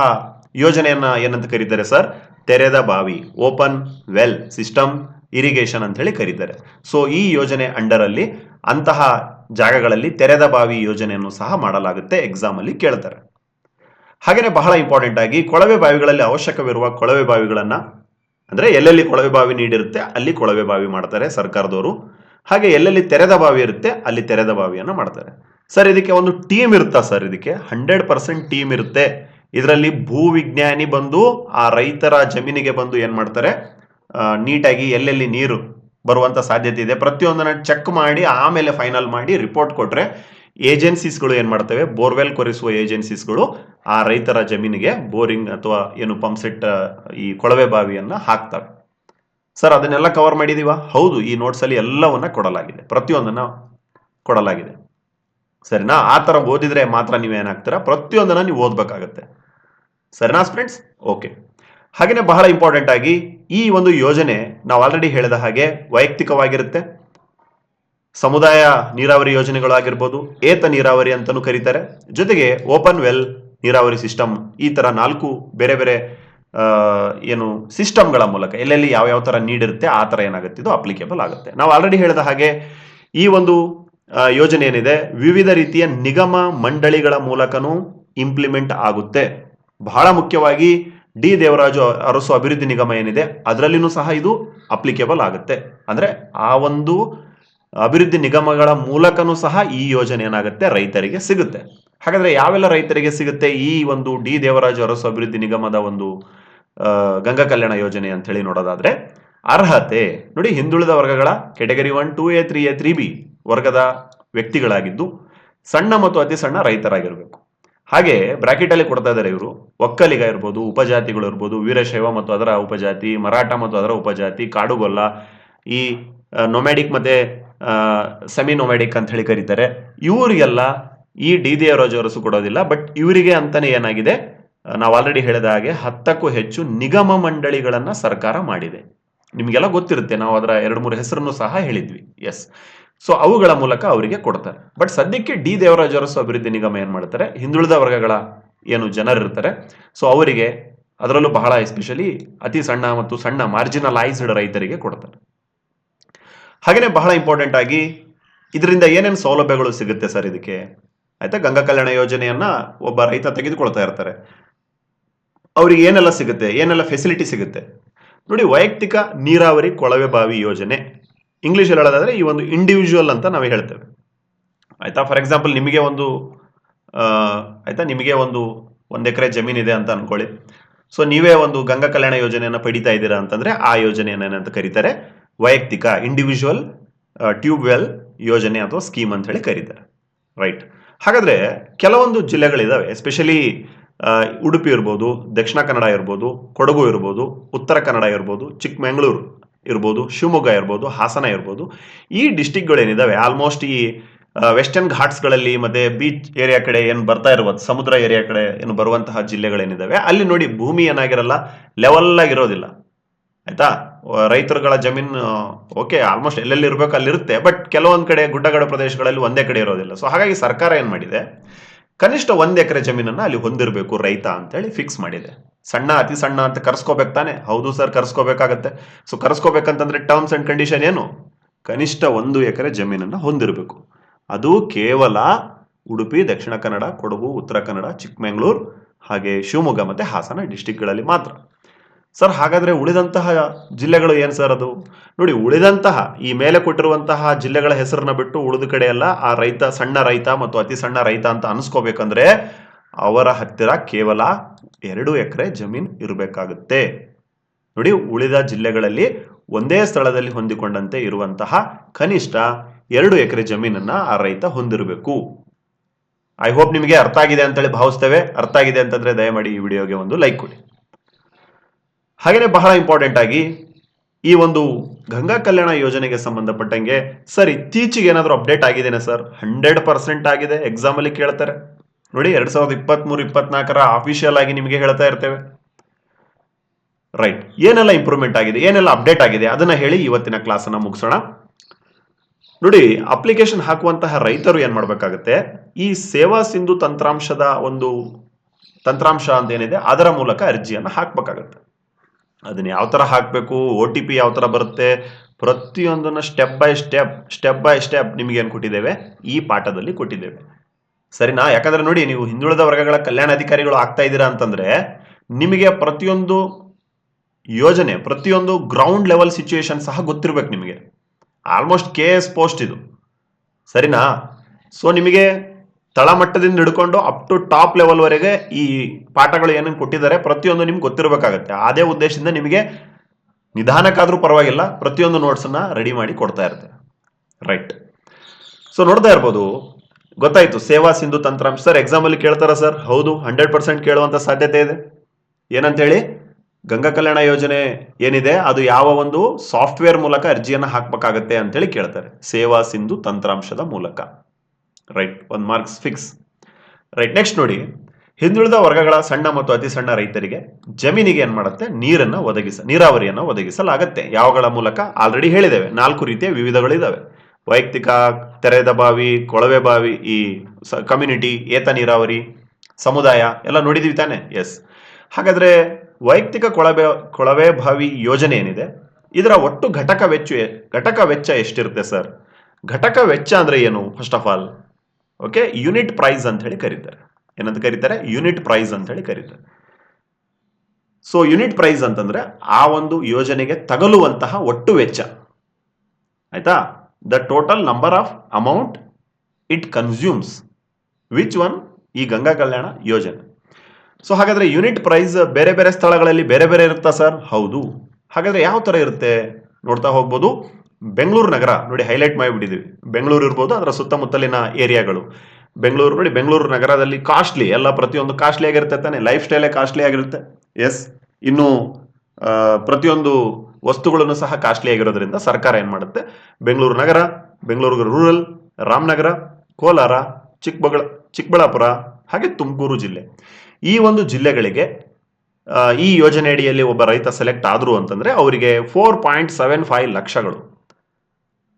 ಯೋಜನೆಯನ್ನ ಏನಂತ ಕರೀತಾರೆ ಸರ್? ತೆರೆದ ಬಾವಿ, ಓಪನ್ ವೆಲ್ ಸಿಸ್ಟಮ್, ಇರಿಗೇಷನ್ ಅಂತ ಹೇಳಿ ಕರೀತಾರೆ. ಸೊ, ಈ ಯೋಜನೆ ಅಂಡರ್ ಅಲ್ಲಿ ಅಂತಹ ಜಾಗಗಳಲ್ಲಿ ತೆರೆದ ಬಾವಿ ಯೋಜನೆಯನ್ನು ಸಹ ಮಾಡಲಾಗುತ್ತೆ ಎಕ್ಸಾಮ್ ಅಲ್ಲಿ ಕೇಳ್ತಾರೆ. ಹಾಗೆಯೇ ಬಹಳ ಇಂಪಾರ್ಟೆಂಟ್ ಆಗಿ ಕೊಳವೆ ಬಾವಿಗಳಲ್ಲಿ ಅವಶ್ಯಕವಿರುವ ಕೊಳವೆ ಬಾವಿಗಳನ್ನ ಅಂದ್ರೆ ಎಲ್ಲೆಲ್ಲಿ ಕೊಳವೆ ಬಾವಿ ನೀಡಿರುತ್ತೆ ಅಲ್ಲಿ ಕೊಳವೆ ಬಾವಿ ಮಾಡ್ತಾರೆ ಸರ್ಕಾರದವರು. ಹಾಗೆ ಎಲ್ಲೆಲ್ಲಿ ತೆರೆದ ಬಾವಿ ಇರುತ್ತೆ, ಅಲ್ಲಿ ತೆರೆದ ಬಾವಿಯನ್ನು ಮಾಡ್ತಾರೆ. ಸರ್, ಇದಕ್ಕೆ ಒಂದು ಟೀಮ್ ಇರುತ್ತಾ ಸರ್ ಇದಕ್ಕೆ? ಹಂಡ್ರೆಡ್ ಪರ್ಸೆಂಟ್ ಟೀಮ್ ಇರುತ್ತೆ. ಇದರಲ್ಲಿ ಭೂ ವಿಜ್ಞಾನಿ ಬಂದು, ಆ ರೈತರ ಜಮೀನಿಗೆ ಬಂದು ಏನು ಮಾಡ್ತಾರೆ? ನೀಟಾಗಿ ಎಲ್ಲೆಲ್ಲಿ ನೀರು ಬರುವಂತ ಸಾಧ್ಯತೆ ಇದೆ. ಪ್ರತಿಯೊಂದನ್ನ ಚೆಕ್ ಮಾಡಿ, ಆಮೇಲೆ ಫೈನಲ್ ಮಾಡಿ ರಿಪೋರ್ಟ್ ಕೊಟ್ರೆ ಏಜೆನ್ಸೀಸ್ಗಳು ಏನು ಮಾಡ್ತವೆ? ಬೋರ್ವೆಲ್ ಕೊರೆಸುವ ಏಜೆನ್ಸೀಸ್ಗಳು ಆ ರೈತರ ಜಮೀನಿಗೆ ಬೋರಿಂಗ್ ಅಥವಾ ಏನು ಪಂಪ್ ಸೆಟ್ ಈ ಕೊಳವೆ ಬಾವಿಯನ್ನ ಹಾಕ್ತವೆ. ಸರ್, ಅದನ್ನೆಲ್ಲ ಕವರ್ ಮಾಡಿದೀವ? ಹೌದು, ಈ ನೋಟ್ಸ್ ಅಲ್ಲಿ ಎಲ್ಲವನ್ನ ಕೊಡಲಾಗಿದೆ. ಪ್ರತಿಯೊಂದನ್ನ ಕೊಡಲಾಗಿದೆ. ಸರಿನಾ? ಆ ತರ ಓದಿದ್ರೆ ಮಾತ್ರ ನೀವೇನಾಗ್ತೀರಾ? ಪ್ರತಿಯೊಂದನ್ನ ನೀವು ಓದ್ಬೇಕಾಗತ್ತೆ. ಸರಿನಾ ಫ್ರೆಂಡ್ಸ್ ಓಕೆ ಹಾಗೆಯೇ ಬಹಳ ಇಂಪಾರ್ಟೆಂಟ್ ಆಗಿ ಈ ಒಂದು ಯೋಜನೆ ನಾವು ಆಲ್ರೆಡಿ ಹೇಳಿದ ಹಾಗೆ ವೈಯಕ್ತಿಕವಾಗಿರುತ್ತೆ. ಸಮುದಾಯ ನೀರಾವರಿ ಯೋಜನೆಗಳಾಗಿರ್ಬೋದು, ಏತ ನೀರಾವರಿ ಅಂತಲೂ ಕರೀತಾರೆ. ಜೊತೆಗೆ ಓಪನ್ ವೆಲ್ ನೀರಾವರಿ ಸಿಸ್ಟಮ್, ಈ ತರ ನಾಲ್ಕು ಬೇರೆ ಬೇರೆ ಏನು ಸಿಸ್ಟಮ್ಗಳ ಮೂಲಕ ಎಲ್ಲೆಲ್ಲಿ ಯಾವ ಯಾವ ತರ ನೀಡಿರುತ್ತೆ ಆ ತರ ಏನಾಗುತ್ತೆ ಇದು ಅಪ್ಲಿಕೇಬಲ್ ಆಗುತ್ತೆ. ನಾವು ಆಲ್ರೆಡಿ ಹೇಳಿದ ಹಾಗೆ ಈ ಒಂದು ಯೋಜನೆ ಏನಿದೆ, ವಿವಿಧ ರೀತಿಯ ನಿಗಮ ಮಂಡಳಿಗಳ ಮೂಲಕನೂ ಇಂಪ್ಲಿಮೆಂಟ್ ಆಗುತ್ತೆ. ಬಹಳ ಮುಖ್ಯವಾಗಿ ಡಿ ದೇವರಾಜು ಅರಸು ಅಭಿವೃದ್ಧಿ ನಿಗಮ ಏನಿದೆ, ಅದರಲ್ಲಿನೂ ಸಹ ಇದು ಅಪ್ಲಿಕೇಬಲ್ ಆಗುತ್ತೆ. ಅಂದ್ರೆ ಆ ಒಂದು ಅಭಿವೃದ್ಧಿ ನಿಗಮಗಳ ಮೂಲಕನೂ ಸಹ ಈ ಯೋಜನೆ ಏನಾಗುತ್ತೆ? ರೈತರಿಗೆ ಸಿಗುತ್ತೆ. ಹಾಗಾದ್ರೆ ಯಾವೆಲ್ಲ ರೈತರಿಗೆ ಸಿಗುತ್ತೆ? ಈ ಒಂದು ಡಿ ದೇವರಾಜ ಅರಸು ಅಭಿವೃದ್ಧಿ ನಿಗಮದ ಒಂದು ಗಂಗಾ ಕಲ್ಯಾಣ ಯೋಜನೆ ಅಂತ ಹೇಳಿ ನೋಡೋದಾದ್ರೆ, ಅರ್ಹತೆ ನೋಡಿ ಹಿಂದುಳಿದ ವರ್ಗಗಳ category one, two, A, three A, three, B ವರ್ಗದ ವ್ಯಕ್ತಿಗಳಾಗಿದ್ದು ಸಣ್ಣ ಮತ್ತು ಅತಿ ಸಣ್ಣ ರೈತರಾಗಿರಬೇಕು. ಹಾಗೆ ಬ್ರಾಕೆಟ್ ಅಲ್ಲಿ ಕೊಡ್ತಾ ಇದ್ದಾರೆ ಇವರು. ಒಕ್ಕಲಿಗ ಇರ್ಬೋದು, ಉಪಜಾತಿಗಳು ಇರ್ಬೋದು, ವೀರಶೈವ ಮತ್ತು ಅದರ ಉಪಜಾತಿ, ಮರಾಠ ಮತ್ತು ಅದರ ಉಪಜಾತಿ, ಕಾಡುಗೊಲ್ಲ, ಈ ನೊಮ್ಯಾಡಿಕ್ ಮತ್ತೆ ಸೆಮಿ ಅಂತ ಹೇಳಿ ಕರೀತಾರೆ. ಇವರಿಗೆಲ್ಲ ಈ ಡಿ ದಿ ಅವರಸು ಕೊಡೋದಿಲ್ಲ, ಬಟ್ ಇವರಿಗೆ ಅಂತಾನೆ ಏನಾಗಿದೆ? ನಾವು ಆಲ್ರೆಡಿ ಹೇಳಿದ ಹಾಗೆ ಹತ್ತಕ್ಕೂ ಹೆಚ್ಚು ನಿಗಮ ಮಂಡಳಿಗಳನ್ನ ಸರ್ಕಾರ ಮಾಡಿದೆ. ನಿಮಗೆಲ್ಲ ಗೊತ್ತಿರುತ್ತೆ, ನಾವು ಅದರ ಎರಡು ಮೂರು ಹೆಸರನ್ನು ಸಹ ಹೇಳಿದ್ವಿ. ಎಸ್ ಸೊ ಅವುಗಳ ಮೂಲಕ ಅವರಿಗೆ ಕೊಡ್ತಾರೆ. ಬಟ್ ಸದ್ಯಕ್ಕೆ ಡಿ ದೇವರಾಜ ಅರಸು ಅಭಿವೃದ್ಧಿ ನಿಗಮ ಏನು ಮಾಡ್ತಾರೆ? ಹಿಂದುಳಿದ ವರ್ಗಗಳ ಏನು ಜನರಿರ್ತಾರೆ ಸೊ ಅವರಿಗೆ ಅದರಲ್ಲೂ ಬಹಳ ಎಸ್ಪೆಷಲಿ ಅತಿ ಸಣ್ಣ ಮತ್ತು ಸಣ್ಣ ಮಾರ್ಜಿನಲೈಸ್ಡ್ ರೈತರಿಗೆ ಕೊಡ್ತಾರೆ. ಹಾಗೇನೆ ಬಹಳ ಇಂಪಾರ್ಟೆಂಟ್ ಆಗಿ ಇದರಿಂದ ಏನೇನು ಸೌಲಭ್ಯಗಳು ಸಿಗುತ್ತೆ ಸರ್ ಇದಕ್ಕೆ? ಆಯ್ತಾ? ಗಂಗಾ ಕಲ್ಯಾಣ ಯೋಜನೆಯನ್ನ ಒಬ್ಬ ರೈತ ತೆಗೆದುಕೊಳ್ತಾ ಇರ್ತಾರೆ. ಅವ್ರಿಗೆ ಏನೆಲ್ಲ ಸಿಗುತ್ತೆ? ಏನೆಲ್ಲ ಫೆಸಿಲಿಟಿ ಸಿಗುತ್ತೆ? ನೋಡಿ, ವೈಯಕ್ತಿಕ ನೀರಾವರಿ ಕೊಳವೆ ಬಾವಿ ಯೋಜನೆ. ಇಂಗ್ಲೀಷಲ್ಲಿ ಹೇಳೋದಾದ್ರೆ ಈ ಒಂದು ಇಂಡಿವಿಜುವಲ್ ಅಂತ ನಾವು ಹೇಳ್ತೇವೆ. ಆಯ್ತಾ? ಫಾರ್ ಎಕ್ಸಾಂಪಲ್ ನಿಮಗೆ ಒಂದು ಆಯಿತಾ ಆಯ್ತಾ? ನಿಮಗೆ ಒಂದು ಒಂದು ಎಕರೆ ಜಮೀನಿದೆ ಅಂತ ಅನ್ಕೊಳ್ಳಿ. ಸೊ ನೀವೇ ಒಂದು ಗಂಗಾ ಕಲ್ಯಾಣ ಯೋಜನೆಯನ್ನ ಪಡಿತಾ ಇದ್ದೀರಾ ಅಂತಂದ್ರೆ ಆ ಯೋಜನೆಯನ್ನ ಏನಂತ ಕರೀತಾರೆ? ವೈಯಕ್ತಿಕ ಇಂಡಿವಿಜುವಲ್ ಟ್ಯೂಬ್ ವೆಲ್ ಯೋಜನೆ ಅಥವಾ ಸ್ಕೀಮ್ ಅಂತ ಹೇಳಿ ಕರೀತಾರೆ. ರೈಟ್ ಹಾಗಾದ್ರೆ ಕೆಲವೊಂದು ಜಿಲ್ಲೆಗಳಿದಾವೆ. ಎಸ್ಪೆಷಲಿ ಉಡುಪಿ ಇರ್ಬೋದು, ದಕ್ಷಿಣ ಕನ್ನಡ ಇರ್ಬೋದು, ಕೊಡಗು ಇರ್ಬೋದು, ಉತ್ತರ ಕನ್ನಡ ಇರ್ಬೋದು, ಚಿಕ್ಕಮಗಳೂರು ಇರ್ಬೋದು, ಶಿವಮೊಗ್ಗ ಇರ್ಬೋದು, ಹಾಸನ ಇರ್ಬೋದು. ಈ ಡಿಸ್ಟಿಕ್ಗಳೇನಿದಾವೆ ಆಲ್ಮೋಸ್ಟ್ ಈ ವೆಸ್ಟರ್ನ್ ಘಾಟ್ಸ್ಗಳಲ್ಲಿ ಮತ್ತೆ ಬೀಚ್ ಏರಿಯಾ ಕಡೆ ಏನು ಬರ್ತಾ ಇರ್ಬೋದು ಸಮುದ್ರ ಏರಿಯಾ ಕಡೆ ಏನು ಬರುವಂತಹ ಜಿಲ್ಲೆಗಳೇನಿದಾವೆ? ಅಲ್ಲಿ ನೋಡಿ ಭೂಮಿ ಏನಾಗಿರಲ್ಲ ಲೆವೆಲ್ ಆಗಿರೋದಿಲ್ಲ. ಆಯ್ತಾ? ರೈತರುಗಳ ಜಮೀನು ಓಕೆ ಆಲ್ಮೋಸ್ಟ್ ಎಲ್ಲೆಲ್ಲಿ ಇರಬೇಕು ಅಲ್ಲಿ ಇರುತ್ತೆ ಬಟ್ ಕೆಲವೊಂದು ಕಡೆ ಗುಡ್ಡಗಡ ಪ್ರದೇಶಗಳಲ್ಲಿ ಒಂದೇ ಕಡೆ ಇರೋದಿಲ್ಲ. ಸೊ ಹಾಗಾಗಿ ಸರ್ಕಾರ ಏನು ಮಾಡಿದೆ? ಕನಿಷ್ಠ ಒಂದು ಎಕರೆ ಜಮೀನನ್ನ ಅಲ್ಲಿ ಹೊಂದಿರಬೇಕು ರೈತ ಅಂತೇಳಿ ಫಿಕ್ಸ್ ಮಾಡಿದೆ. ಸಣ್ಣ, ಅತಿ ಸಣ್ಣ ಅಂತ ಕರ್ಸ್ಕೋಬೇಕು ತಾನೆ? ಹೌದು ಸರ್ ಕರ್ಸ್ಕೋಬೇಕಾಗತ್ತೆ. ಸೊ ಕರ್ಸ್ಕೋಬೇಕಂತಂದ್ರೆ ಟರ್ಮ್ಸ್ ಅಂಡ್ ಕಂಡೀಷನ್ ಏನು? ಕನಿಷ್ಠ ಒಂದು ಎಕರೆ ಜಮೀನನ್ನ ಹೊಂದಿರಬೇಕು. ಅದು ಕೇವಲ ಉಡುಪಿ, ದಕ್ಷಿಣ ಕನ್ನಡ, ಕೊಡಗು, ಉತ್ತರ ಕನ್ನಡ, ಚಿಕ್ಕಮಗಳೂರು ಹಾಗೆ ಶಿವಮೊಗ್ಗ ಮತ್ತು ಹಾಸನ ಡಿಸ್ಟಿಕ್ಗಳಲ್ಲಿ ಮಾತ್ರ. ಸರ್, ಹಾಗಾದರೆ ಉಳಿದಂತಹ ಜಿಲ್ಲೆಗಳು ಏನು ಸರ್ ಅದು? ನೋಡಿ, ಉಳಿದಂತಹ, ಈ ಮೇಲೆ ಕೊಟ್ಟಿರುವಂತಹ ಜಿಲ್ಲೆಗಳ ಹೆಸರನ್ನ ಬಿಟ್ಟು ಉಳಿದ ಕಡೆ ಎಲ್ಲ ಆ ರೈತ, ಸಣ್ಣ ರೈತ ಮತ್ತು ಅತಿ ಸಣ್ಣ ರೈತ ಅಂತ ಅನಿಸ್ಕೋಬೇಕಂದ್ರೆ ಅವರ ಹತ್ತಿರ ಕೇವಲ ಎರಡು ಎಕರೆ ಜಮೀನು ಇರಬೇಕಾಗುತ್ತೆ. ನೋಡಿ, ಉಳಿದ ಜಿಲ್ಲೆಗಳಲ್ಲಿ ಒಂದೇ ಸ್ಥಳದಲ್ಲಿ ಹೊಂದಿಕೊಂಡಂತೆ ಇರುವಂತಹ ಕನಿಷ್ಠ ಎರಡು ಎಕರೆ ಜಮೀನನ್ನ ಆ ರೈತ ಹೊಂದಿರಬೇಕು. ಐ ಹೋಪ್ ನಿಮಗೆ ಅರ್ಥ ಆಗಿದೆ ಅಂತೇಳಿ ಭಾವಿಸ್ತೇವೆ. ಅರ್ಥ ಆಗಿದೆ ಅಂತಂದ್ರೆ ದಯಮಾಡಿ ಈ ವಿಡಿಯೋಗೆ ಒಂದು ಲೈಕ್ ಕೊಡಿ. ಹಾಗೆಯೇ ಬಹಳ ಇಂಪಾರ್ಟೆಂಟ್ ಆಗಿ ಈ ಒಂದು ಗಂಗಾ ಕಲ್ಯಾಣ ಯೋಜನೆಗೆ ಸಂಬಂಧಪಟ್ಟಂಗೆ ಸರ್ ಇತ್ತೀಚೆಗೆ ಏನಾದರೂ ಅಪ್ಡೇಟ್ ಆಗಿದೆನಾ ಸರ್ ಹಂಡ್ರೆಡ್ ಪರ್ಸೆಂಟ್ ಆಗಿದೆ ಎಕ್ಸಾಮಲ್ಲಿ ಕೇಳ್ತಾರೆ. ನೋಡಿ, ಎರಡ್ ಸಾವಿರದ ಇಪ್ಪತ್ಮೂರು, ಇಪ್ಪತ್ನಾಲ್ಕರ ಅಫಿಷಿಯಲ್ ಆಗಿ ನಿಮಗೆ ಹೇಳ್ತಾ ಇರ್ತೇವೆ. ರೈಟ್ ಏನೆಲ್ಲ ಇಂಪ್ರೂವ್ಮೆಂಟ್ ಆಗಿದೆ, ಏನೆಲ್ಲ ಅಪ್ಡೇಟ್ ಆಗಿದೆ, ಅದನ್ನ ಹೇಳಿ ಇವತ್ತಿನ ಕ್ಲಾಸನ್ನು ಮುಗಿಸೋಣ. ನೋಡಿ ಅಪ್ಲಿಕೇಶನ್ ಹಾಕುವಂತಹ ರೈತರು ಏನು ಮಾಡಬೇಕಾಗುತ್ತೆ, ಈ ಸೇವಾ ಸಿಂಧು ತಂತ್ರಾಂಶದ ಒಂದು ತಂತ್ರಾಂಶ ಅಂತ ಏನಿದೆ, ಅದರ ಮೂಲಕ ಅರ್ಜಿಯನ್ನು ಹಾಕ್ಬೇಕಾಗತ್ತೆ. ಅದನ್ನ ಯಾವ ತರ ಹಾಕಬೇಕು ಒ ಟಿ ಪಿ ಯಾವ ತರ ಬರುತ್ತೆ, ಪ್ರತಿಯೊಂದನ್ನ step by step step by step ನಿಮಗೇನು ಕೊಟ್ಟಿದ್ದೇವೆ, ಈ ಪಾಠದಲ್ಲಿ ಕೊಟ್ಟಿದ್ದೇವೆ. ಸರಿನಾ? ಯಾಕಂದ್ರೆ ನೋಡಿ, ನೀವು ಹಿಂದುಳಿದ ವರ್ಗಗಳ ಕಲ್ಯಾಣ ಅಧಿಕಾರಿಗಳು ಆಗ್ತಾ ಇದ್ದೀರಾ ಅಂತಂದ್ರೆ, ನಿಮಗೆ ಪ್ರತಿಯೊಂದು ಯೋಜನೆ, ಪ್ರತಿಯೊಂದು ಗ್ರೌಂಡ್ ಲೆವೆಲ್ ಸಿಚುಯೇಷನ್ ಸಹ ಗೊತ್ತಿರಬೇಕು ನಿಮಗೆ. ಆಲ್ಮೋಸ್ಟ್ ಕೆ ಎಸ್ ಪೋಸ್ಟ್ ಇದು. ಸರಿನಾ? ಸೊ ನಿಮಗೆ ತಳಮಟ್ಟದಿಂದ ಹಿಡ್ಕೊಂಡು ಅಪ್ ಟು ಟಾಪ್ ಲೆವೆಲ್ ವರೆಗೆ ಈ ಪಾಠಗಳು ಏನೇನು ಕೊಟ್ಟಿದ್ದಾರೆ ಪ್ರತಿಯೊಂದು ನಿಮ್ಗೆ ಗೊತ್ತಿರಬೇಕಾಗತ್ತೆ. ಅದೇ ಉದ್ದೇಶದಿಂದ ನಿಮಗೆ ನಿಧಾನಕ್ಕಾದರೂ ಪರವಾಗಿಲ್ಲ, ಪ್ರತಿಯೊಂದು ನೋಟ್ಸ್ ಅನ್ನ ರೆಡಿ ಮಾಡಿ ಕೊಡ್ತಾ ಇರುತ್ತೆ. ರೈಟ್ ಸೊ ನೋಡ್ತಾ ಇರ್ಬೋದು. ಗೊತ್ತಾಯ್ತು, ಸೇವಾ ಸಿಂಧು ತಂತ್ರಾಂಶ ಸರ್ ಎಕ್ಸಾಮ್ ಅಲ್ಲಿ ಕೇಳ್ತಾರ ಸರ್ ಹೌದು ಹಂಡ್ರೆಡ್ ಪರ್ಸೆಂಟ್ ಕೇಳುವಂತ ಸಾಧ್ಯತೆ ಇದೆ. ಏನಂತ ಹೇಳಿ ಗಂಗಾ ಕಲ್ಯಾಣ ಯೋಜನೆ ಏನಿದೆ, ಅದು ಯಾವ ಒಂದು ಸಾಫ್ಟ್ವೇರ್ ಮೂಲಕ ಅರ್ಜಿಯನ್ನು ಹಾಕ್ಬೇಕಾಗತ್ತೆ ಅಂತೇಳಿ ಕೇಳ್ತಾರೆ. ಸೇವಾ ಸಿಂಧು ತಂತ್ರಾಂಶದ ಮೂಲಕ. ರೈಟ್ ಒಂದು ಮಾರ್ಕ್ಸ್ ಫಿಕ್ಸ್ ರೈಟ್ ನೆಕ್ಸ್ಟ್ ನೋಡಿ. ಹಿಂದುಳಿದ ವರ್ಗಗಳ ಸಣ್ಣ ಮತ್ತು ಅತಿ ಸಣ್ಣ ರೈತರಿಗೆ ಜಮೀನಿಗೆ ಏನು ಮಾಡುತ್ತೆ? ನೀರನ್ನು ಒದಗಿಸ, ನೀರಾವರಿಯನ್ನು ಒದಗಿಸಲಾಗತ್ತೆ. ಯಾವಗಳ ಮೂಲಕ? ಆಲ್ರೆಡಿ ಹೇಳಿದ್ದೇವೆ. ನಾಲ್ಕು ರೀತಿಯ ವಿವಿಧಗಳಿದ್ದಾವೆ ವೈಯಕ್ತಿಕ, ತೆರೆದ ಬಾವಿ, ಕೊಳವೆ ಬಾವಿ, ಈ ಕಮ್ಯುನಿಟಿ ಏತ ನೀರಾವರಿ, ಸಮುದಾಯ ಎಲ್ಲ ನೋಡಿದೀವಿ ತಾನೆ. ಎಸ್ ಹಾಗಾದರೆ ವೈಯಕ್ತಿಕ ಕೊಳವೆ ಕೊಳವೆ ಬಾವಿ ಯೋಜನೆ ಏನಿದೆ? ಇದರ ಒಟ್ಟು ಘಟಕ ವೆಚ್ಚ ಘಟಕ ವೆಚ್ಚ ಎಷ್ಟಿರುತ್ತೆ ಸರ್? ಘಟಕ ವೆಚ್ಚ ಅಂದರೆ ಏನು first of all okay unit price ಅಂತ ಹೇಳಿ ಕರೀತಾರೆ. ಏನಂತ ಕರೀತಾರೆ? ಯೂನಿಟ್ ಪ್ರೈಸ್ ಅಂತ ಹೇಳಿ ಕರೀತಾರೆ. ಸೊ ಯೂನಿಟ್ ಪ್ರೈಸ್ ಅಂತಂದ್ರೆ ಆ ಒಂದು ಯೋಜನೆಗೆ ತಗಲುವಂತಹ ಒಟ್ಟು ವೆಚ್ಚ. ಆಯ್ತಾ? The total number of amount it consumes which one ಈ ಗಂಗಾ ಕಲ್ಯಾಣ ಯೋಜನೆ. ಸೊ ಹಾಗಾದ್ರೆ ಯೂನಿಟ್ ಪ್ರೈಸ್ ಬೇರೆ ಬೇರೆ ಸ್ಥಳಗಳಲ್ಲಿ ಬೇರೆ ಬೇರೆ ಇರುತ್ತಾ ಸರ್? ಹೌದು. ಹಾಗಾದ್ರೆ ಯಾವ ತರ ಇರುತ್ತೆ? ನೋಡ್ತಾ ಹೋಗ್ಬೋದು. ಬೆಂಗಳೂರು ನಗರ ನೋಡಿ ಹೈಲೈಟ್ ಮಾಡಿಬಿಟ್ಟಿದ್ದೀವಿ. ಬೆಂಗಳೂರು ಇರ್ಬೋದು, ಅದರ ಸುತ್ತಮುತ್ತಲಿನ ಏರಿಯಾಗಳು ಬೆಂಗಳೂರು ನೋಡಿ, ಬೆಂಗಳೂರು ನಗರದಲ್ಲಿ ಕಾಸ್ಟ್ಲಿ ಎಲ್ಲ ಪ್ರತಿಯೊಂದು ಕಾಸ್ಟ್ಲಿ ಆಗಿರುತ್ತೆ ತಾನೆ? ಲೈಫ್ ಸ್ಟೈಲೇ ಕಾಸ್ಟ್ಲಿ ಆಗಿರುತ್ತೆ. ಎಸ್ ಇನ್ನು ಪ್ರತಿಯೊಂದು ವಸ್ತುಗಳನ್ನು ಸಹ ಕಾಸ್ಟ್ಲಿ ಆಗಿರೋದ್ರಿಂದ ಸರ್ಕಾರ ಏನು ಮಾಡುತ್ತೆ? ಬೆಂಗಳೂರು ನಗರ, ಬೆಂಗಳೂರು ರೂರಲ್ ರಾಮನಗರ, ಕೋಲಾರ, ಚಿಕ್ಕಬಗಳ, ಚಿಕ್ಕಬಳ್ಳಾಪುರ, ಹಾಗೆ ತುಮಕೂರು ಜಿಲ್ಲೆ. ಈ ಒಂದು ಜಿಲ್ಲೆಗಳಿಗೆ ಈ ಯೋಜನೆ ಅಡಿಯಲ್ಲಿ ಒಬ್ಬ ರೈತ ಸೆಲೆಕ್ಟ್ ಆದರು ಅಂತಂದರೆ ಅವರಿಗೆ ಫೋರ್ ಪಾಯಿಂಟ್ ಸೆವೆನ್ ಫೈವ್ ಲಕ್ಷಗಳು.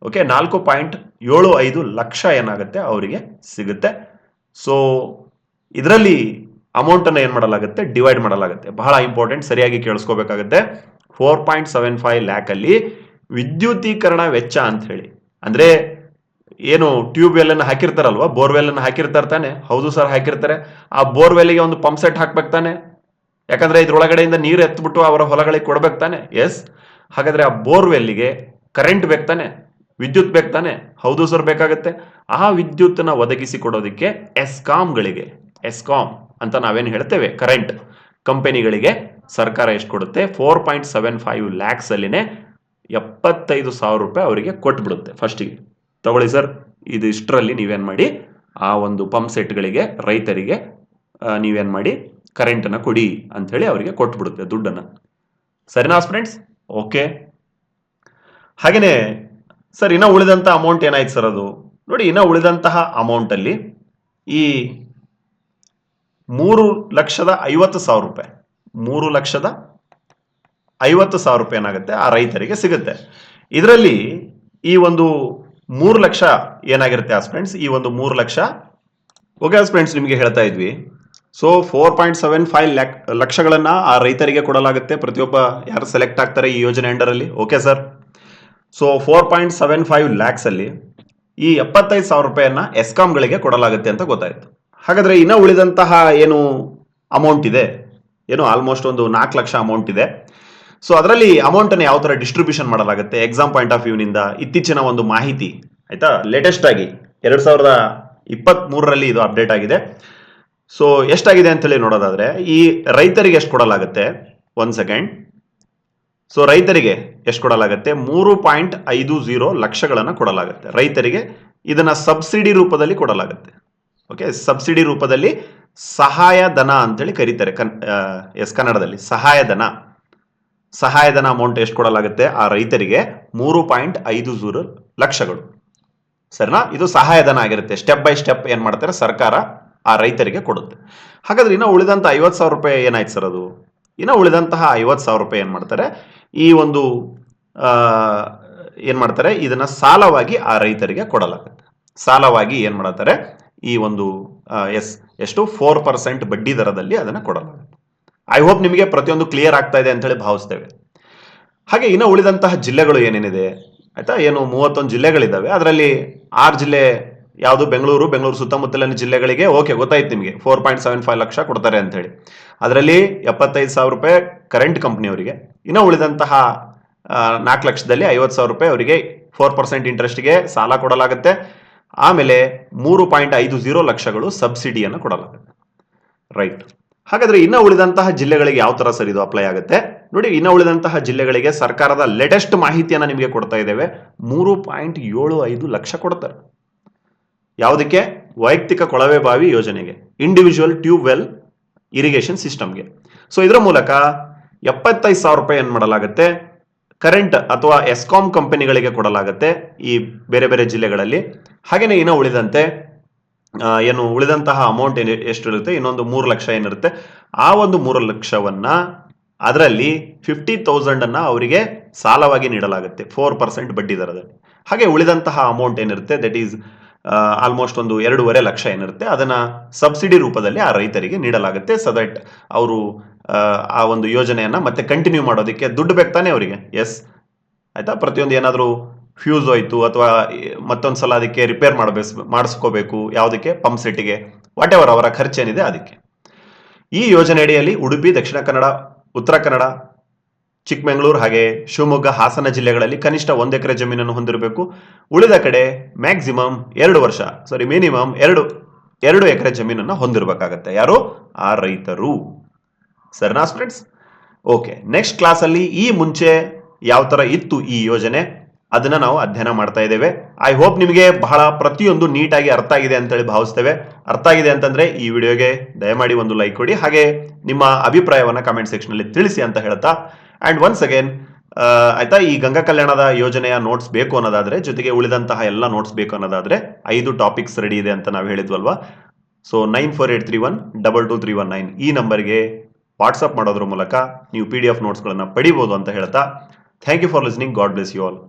ಓಕೆ ನಾಲ್ಕು ಪಾಯಿಂಟ್ ಏಳು ಐದು ಲಕ್ಷ ಏನಾಗುತ್ತೆ? ಅವರಿಗೆ ಸಿಗುತ್ತೆ. ಸೊ ಇದರಲ್ಲಿ ಅಮೌಂಟ್ ಏನು ಮಾಡಲಾಗುತ್ತೆ? ಡಿವೈಡ್ ಮಾಡಲಾಗುತ್ತೆ. ಬಹಳ ಇಂಪಾರ್ಟೆಂಟ್ ಸರಿಯಾಗಿ ಕೇಳಿಸ್ಕೋಬೇಕಾಗುತ್ತೆ. Four point seven five lakh ಅಲ್ಲಿ ವಿದ್ಯುದೀಕರಣ ವೆಚ್ಚ ಅಂತ ಹೇಳಿ ಅಂದ್ರೆ ಏನು ಟ್ಯೂಬ್ ವೆಲ್ ಅನ್ನು ಹಾಕಿರ್ತಾರಲ್ವಾ? ಬೋರ್ವೆಲ್ ಅನ್ನು ಹಾಕಿರ್ತಾರೆ ತಾನೆ. ಹೌದು ಸರ್ ಹಾಕಿರ್ತಾರೆ. ಆ ಬೋರ್ವೆಲ್ಗೆ ಒಂದು ಪಂಪ್ ಸೆಟ್ ಹಾಕ್ಬೇಕು ತಾನೆ. ಯಾಕಂದ್ರೆ ಇದ್ರೊಳಗಡೆಯಿಂದ ನೀರು ಎತ್ಬಿಟ್ಟು ಅವರ ಹೊಲಗಳಿಗೆ ಕೊಡ್ಬೇಕು ತಾನೆ. ಎಸ್ ಹಾಗಾದ್ರೆ ಆ ಬೋರ್ವೆಲ್ಗೆ ಕರೆಂಟ್ ಬೇಕು ತಾನೆ. ವಿದ್ಯುತ್ ಬೇಕು ತಾನೆ? ಹೌದು ಸರ್, ಬೇಕಾಗತ್ತೆ. ಆ ವಿದ್ಯುತ್ತನ್ನು ಒದಗಿಸಿ ಕೊಡೋದಕ್ಕೆ ಎಸ್ಕಾಂಗಳಿಗೆ ಎಸ್ಕಾಂ ಅಂತ ನಾವೇನು ಹೇಳ್ತೇವೆ? ಕರೆಂಟ್ ಕಂಪನಿಗಳಿಗೆ ಸರ್ಕಾರ ಎಷ್ಟು ಕೊಡುತ್ತೆ? Four point seven five lakhs ಅಲ್ಲಿನೇ ಎಪ್ಪತ್ತೈದು ಸಾವಿರ ರೂಪಾಯಿ ಅವರಿಗೆ ಕೊಟ್ಬಿಡುತ್ತೆ ಫಸ್ಟಿಗೆ. ತಗೊಳ್ಳಿ ಸರ್, ಇದು ಇಷ್ಟರಲ್ಲಿ ನೀವೇನು ಮಾಡಿ, ಆ ಒಂದು ಪಂಪ್ ಸೆಟ್ಗಳಿಗೆ, ರೈತರಿಗೆ ನೀವೇನು ಮಾಡಿ, ಕರೆಂಟನ್ನು ಕೊಡಿ ಅಂಥೇಳಿ ಅವರಿಗೆ ಕೊಟ್ಬಿಡುತ್ತೆ ದುಡ್ಡನ್ನು. ಸರಿನಾ ಫ್ರೆಂಡ್ಸ್ ಓಕೆ. ಹಾಗೇನೆ ಸರ್, ಇನ್ನ ಉಳಿದಂತ ಅಮೌಂಟ್ ಏನಾಯ್ತು ಸರ್ ಅದು? ನೋಡಿ, ಇನ್ನ ಉಳಿದಂತಹ ಅಮೌಂಟ್ ಅಲ್ಲಿ ಈ ಮೂರು ಲಕ್ಷದ ಐವತ್ತು ಸಾವಿರ ರೂಪಾಯಿ, ಮೂರು ಲಕ್ಷದ ಐವತ್ತು ಸಾವಿರ ರೂಪಾಯಿ ಏನಾಗುತ್ತೆ? ಆ ರೈತರಿಗೆ ಸಿಗುತ್ತೆ. ಇದರಲ್ಲಿ ಈ ಒಂದು ಮೂರು ಲಕ್ಷ ಏನಾಗಿರುತ್ತೆ ಫ್ರೆಂಡ್ಸ್ ಈ ಒಂದು ಮೂರು ಲಕ್ಷ, ಓಕೆ ಫ್ರೆಂಡ್ಸ್ ನಿಮಗೆ ಹೇಳ್ತಾ ಇದ್ವಿ. So four point seven five lakh ಲಕ್ಷಗಳನ್ನು ಆ ರೈತರಿಗೆ ಕೊಡಲಾಗುತ್ತೆ. ಪ್ರತಿಯೊಬ್ಬ ಯಾರು ಸೆಲೆಕ್ಟ್ ಆಗ್ತಾರೆ ಈ ಯೋಜನೆ ಅಂಡರಲ್ಲಿ? Okay sir so four point seven five ಲ್ಯಾಕ್ಸಲ್ಲಿ ಈ ಎಪ್ಪತ್ತೈದು ಸಾವಿರ ರೂಪಾಯಿಯನ್ನ ಎಸ್ಕಾಮ್ಗಳಿಗೆ ಕೊಡಲಾಗುತ್ತೆ ಅಂತ ಗೊತ್ತಾಯ್ತು. ಹಾಗಾದ್ರೆ ಇನ್ನ ಉಳಿದಂತಹ ಏನು ಅಮೌಂಟ್ ಇದೆ? ಏನು ಆಲ್ಮೋಸ್ಟ್ ಒಂದು ನಾಲ್ಕು ಲಕ್ಷ ಅಮೌಂಟ್ ಇದೆ. ಸೊ ಅದರಲ್ಲಿ ಅಮೌಂಟನ್ನು ಯಾವ ಥರ ಡಿಸ್ಟ್ರಿಬ್ಯೂಷನ್ ಮಾಡಲಾಗುತ್ತೆ? ಎಕ್ಸಾಮ್ ಪಾಯಿಂಟ್ ಆಫ್ ವ್ಯೂನಿಂದ ಇತ್ತೀಚಿನ ಒಂದು ಮಾಹಿತಿ, ಆಯ್ತಾ? ಲೇಟೆಸ್ಟ್ ಆಗಿ ಎರಡು ಸಾವಿರದ ಇಪ್ಪತ್ತ್ ಮೂರರಲ್ಲಿ ಇದು ಅಪ್ಡೇಟ್ ಆಗಿದೆ. ಸೊ ಎಷ್ಟಾಗಿದೆ ಅಂತೇಳಿ ನೋಡೋದಾದ್ರೆ ಈ ರೈತರಿಗೆ ಎಷ್ಟು ಕೊಡಲಾಗುತ್ತೆ? ಒಂದು ಸೆಕೆಂಡ್ ಸೊ ರೈತರಿಗೆ ಎಷ್ಟು ಕೊಡಲಾಗುತ್ತೆ? ಮೂರು ಪಾಯಿಂಟ್ ಐದು ಜೀರೋ ಲಕ್ಷಗಳನ್ನು ಕೊಡಲಾಗುತ್ತೆ. ರೈತರಿಗೆ ಇದನ್ನ ಸಬ್ಸಿಡಿ ರೂಪದಲ್ಲಿ ಕೊಡಲಾಗುತ್ತೆ. ಓಕೆ ಸಬ್ಸಿಡಿ ರೂಪದಲ್ಲಿ ಸಹಾಯಧನ ಅಂತೇಳಿ ಕರೀತಾರೆ ಕನ್ ಎಸ್ ಕನ್ನಡದಲ್ಲಿ. ಸಹಾಯಧನ ಸಹಾಯಧನ ಅಮೌಂಟ್ ಎಷ್ಟು ಕೊಡಲಾಗುತ್ತೆ? ಆ ರೈತರಿಗೆ ಮೂರು ಪಾಯಿಂಟ್ ಐದು ಜೀರೋ ಲಕ್ಷಗಳು. ಸರಿನಾ? ಇದು ಸಹಾಯಧನ ಆಗಿರುತ್ತೆ. ಸ್ಟೆಪ್ ಬೈ ಸ್ಟೆಪ್ ಏನು ಮಾಡ್ತಾರೆ? ಸರ್ಕಾರ ಆ ರೈತರಿಗೆ ಕೊಡುತ್ತೆ. ಹಾಗಾದ್ರೆ ಇನ್ನು ಉಳಿದಂತ ಐವತ್ತು ಸಾವಿರ ರೂಪಾಯಿ ಏನಾಯ್ತು ಸರ್ ಅದು? ಇನ್ನು ಉಳಿದಂತಹ ಐವತ್ತು ಸಾವಿರ ರೂಪಾಯಿ ಏನು ಮಾಡ್ತಾರೆ? ಈ ಒಂದು ಏನು ಮಾಡ್ತಾರೆ? ಇದನ್ನ ಸಾಲವಾಗಿ ಆ ರೈತರಿಗೆ ಕೊಡಲಾಗುತ್ತೆ. ಸಾಲವಾಗಿ ಏನು ಮಾಡ್ತಾರೆ? ಈ ಒಂದು ಎಸ್, ಎಷ್ಟು? ಫೋರ್ ಪರ್ಸೆಂಟ್ ಬಡ್ಡಿ ದರದಲ್ಲಿ ಅದನ್ನ ಕೊಡಲಾಗುತ್ತೆ. ಐ ಹೋಪ್ ನಿಮಗೆ ಪ್ರತಿಯೊಂದು ಕ್ಲಿಯರ್ ಆಗ್ತಾ ಇದೆ ಅಂತ ಹೇಳಿ ಭಾವಿಸ್ತೇವೆ. ಹಾಗೆ ಇನ್ನು ಉಳಿದಂತಹ ಜಿಲ್ಲೆಗಳು ಏನೇನಿದೆ? ಆಯಿತಾ? ಏನು ಮೂವತ್ತೊಂದು ಜಿಲ್ಲೆಗಳಿದ್ದಾವೆ. ಅದರಲ್ಲಿ ಆರು ಜಿಲ್ಲೆ ಯಾವುದು ಬೆಂಗಳೂರು ಬೆಂಗಳೂರು ಸುತ್ತಮುತ್ತಲಿನ ಜಿಲ್ಲೆಗಳಿಗೆ, ಓಕೆ, ಗೊತ್ತಾಯ್ತು ನಿಮಗೆ. Four point seven five lakh ಕೊಡ್ತಾರೆ ಅಂತ ಹೇಳಿ ಅದರಲ್ಲಿ ಎಪ್ಪತ್ತೈದು ಸಾವಿರ ರೂಪಾಯಿ ಕರೆಂಟ್ ಕಂಪ್ನಿಯವರಿಗೆ ಇನ್ನು ಉಳಿದಂತಹ ನಾಲ್ಕು ಲಕ್ಷದಲ್ಲಿ ಐವತ್ತು ಸಾವಿರ ರೂಪಾಯಿ ಅವರಿಗೆ ಫೋರ್ ಪರ್ಸೆಂಟ್ ಇಂಟ್ರೆಸ್ಟ್ಗೆ ಸಾಲ ಕೊಡಲಾಗುತ್ತೆ. ಆಮೇಲೆ ಮೂರು ಪಾಯಿಂಟ್ ಐದು ಜೀರೋ ಲಕ್ಷಗಳು ಸಬ್ಸಿಡಿಯನ್ನು ಕೊಡಲಾಗುತ್ತೆ. ರೈಟ್ ಹಾಗಾದ್ರೆ ಇನ್ನು ಉಳಿದಂತಹ ಜಿಲ್ಲೆಗಳಿಗೆ ಯಾವ ತರ ಸರ್ ಇದು ಅಪ್ಲೈ ಆಗುತ್ತೆ? ನೋಡಿ, ಇನ್ನು ಉಳಿದಂತಹ ಜಿಲ್ಲೆಗಳಿಗೆ ಸರ್ಕಾರದ ಲೇಟೆಸ್ಟ್ ಮಾಹಿತಿಯನ್ನು ನಿಮಗೆ ಕೊಡ್ತಾ ಇದ್ದೇವೆ. ಮೂರು ಪಾಯಿಂಟ್ ಏಳು ಐದು ಲಕ್ಷ ಕೊಡ್ತಾರೆ. ಯಾವುದಕ್ಕೆ? ವೈಯಕ್ತಿಕ ಕೊಳವೆ ಬಾವಿ ಯೋಜನೆಗೆ. ಇಂಡಿವಿಜುವಲ್ ಟ್ಯೂಬ್ ವೆಲ್ ಇರಿಗೇಷನ್ ಸಿಸ್ಟಮ್ಗೆ ಸೊ ಇದರ ಮೂಲಕ ಎಪ್ಪತ್ತೈದು ಸಾವಿರ ರೂಪಾಯಿ ಏನು ಮಾಡಲಾಗುತ್ತೆ? ಕರೆಂಟ್ ಅಥವಾ ಎಸ್ಕಾಂ ಕಂಪನಿಗಳಿಗೆ ಕೊಡಲಾಗುತ್ತೆ ಈ ಬೇರೆ ಬೇರೆ ಜಿಲ್ಲೆಗಳಲ್ಲಿ. ಹಾಗೆಯೇ ಇನ್ನೂ ಉಳಿದಂತೆ ಏನು ಉಳಿದಂತಹ ಅಮೌಂಟ್ ಏನು ಎಷ್ಟು ಇರುತ್ತೆ ಇನ್ನೊಂದು ಮೂರು ಲಕ್ಷ ಏನಿರುತ್ತೆ? ಆ ಒಂದು ಮೂರು ಲಕ್ಷವನ್ನ ಅದರಲ್ಲಿ ಫಿಫ್ಟಿ ತೌಸಂಡನ್ನು ಅವರಿಗೆ ಸಾಲವಾಗಿ ನೀಡಲಾಗುತ್ತೆ. ಫೋರ್ ಪರ್ಸೆಂಟ್ ಬಡ್ಡಿ ದರದಲ್ಲಿ. ಹಾಗೆ ಉಳಿದಂತಹ ಅಮೌಂಟ್ ಏನಿರುತ್ತೆ? ದಟ್ ಈಸ್ ಆಲ್ಮೋಸ್ಟ್ ಒಂದು ಎರಡೂವರೆ ಲಕ್ಷ ಏನಿರುತ್ತೆ, ಅದನ್ನು ಸಬ್ಸಿಡಿ ರೂಪದಲ್ಲಿ ಆ ರೈತರಿಗೆ ನೀಡಲಾಗುತ್ತೆ. ಸೊ ದಟ್ ಅವರು, ಆ ಒಂದು ಯೋಜನೆಯನ್ನು ಮತ್ತೆ ಕಂಟಿನ್ಯೂ ಮಾಡೋದಕ್ಕೆ ದುಡ್ಡು ಬೇಕು ತಾನೇ ಅವರಿಗೆ? ಎಸ್ ಆಯಿತಾ? ಪ್ರತಿಯೊಂದು ಏನಾದರೂ ಫ್ಯೂಸ್ ಹೋಯ್ತು ಅಥವಾ ಮತ್ತೊಂದು ಸಲ ಅದಕ್ಕೆ ರಿಪೇರ್ ಮಾಡಬೇಸ್, ಮಾಡಿಸ್ಕೋಬೇಕು, ಯಾವುದಕ್ಕೆ? ಪಂಪ್ ಸೆಟ್ಟಿಗೆ ವಾಟ್ ಎವರ್ ಅವರ ಖರ್ಚೇನಿದೆ ಅದಕ್ಕೆ. ಈ ಯೋಜನೆ ಅಡಿಯಲ್ಲಿ ಉಡುಪಿ, ದಕ್ಷಿಣ ಕನ್ನಡ, ಉತ್ತರ ಕನ್ನಡ ಚಿಕ್ಕಮಗಳೂರು ಹಾಗೆ ಶಿವಮೊಗ್ಗ, ಹಾಸನ ಜಿಲ್ಲೆಗಳಲ್ಲಿ ಕನಿಷ್ಠ ಒಂದು ಎಕರೆ ಜಮೀನನ್ನು ಹೊಂದಿರಬೇಕು. ಉಳಿದ ಕಡೆ ಮ್ಯಾಕ್ಸಿಮಮ್ ಎರಡು ವರ್ಷ ಸಾರಿ ಮಿನಿಮಮ್ ಎರಡು ಎರಡು ಎಕರೆ ಜಮೀನನ್ನು ಹೊಂದಿರಬೇಕಾಗತ್ತೆ. ಯಾರು? ಆ ರೈತರು. ಸರಿನಾ ಸ್ಟೂಡೆಂಟ್ಸ್ ಓಕೆ ನೆಕ್ಸ್ಟ್ ಕ್ಲಾಸಲ್ಲಿ ಈ ಮುಂಚೆ ಯಾವ ಥರ ಇತ್ತು ಈ ಯೋಜನೆ? ಅದನ್ನು ನಾವು ಅಧ್ಯಯನ ಮಾಡ್ತಾ ಇದ್ದೇವೆ. ಐ ಹೋಪ್ ನಿಮಗೆ ಬಹಳ ಪ್ರತಿಯೊಂದು ನೀಟಾಗಿ ಅರ್ಥ ಆಗಿದೆ ಅಂತೇಳಿ ಭಾವಿಸ್ತೇವೆ. ಅರ್ಥ ಆಗಿದೆ ಅಂತಂದರೆ ಈ ವಿಡಿಯೋಗೆ ದಯಮಾಡಿ ಒಂದು ಲೈಕ್ ಕೊಡಿ. ಹಾಗೆ ನಿಮ್ಮ ಅಭಿಪ್ರಾಯವನ್ನು ಕಮೆಂಟ್ ಸೆಕ್ಷನಲ್ಲಿ ತಿಳಿಸಿ ಅಂತ ಹೇಳ್ತಾ ಅಂಡ್ ಒನ್ಸ್ ಅಗೇನ್ ಆಯ್ತಾ ಈ ಗಂಗಾ ಕಲ್ಯಾಣದ ಯೋಜನೆಯ ನೋಟ್ಸ್ ಬೇಕು ಅನ್ನೋದಾದ್ರೆ, ಜೊತೆಗೆ ಉಳಿದಂತಹ ಎಲ್ಲ ನೋಟ್ಸ್ ಬೇಕು ಅನ್ನೋದಾದ್ರೆ ಐದು ಟಾಪಿಕ್ಸ್ ರೆಡಿ ಇದೆ ಅಂತ ನಾವು ಹೇಳಿದ್ವಲ್ವಾ? So nine four eight three one double two three one nine ಈ ನಂಬರ್ಗೆ ವಾಟ್ಸಪ್ ಮಾಡೋದ್ರ ಮೂಲಕ ನೀವು ಪಿ ಡಿ ಎಫ್ ನೋಟ್ಸ್ಗಳನ್ನು ಪಡಿಬೋದು ಅಂತ ಹೇಳ್ತಾ thank you for listening God bless you all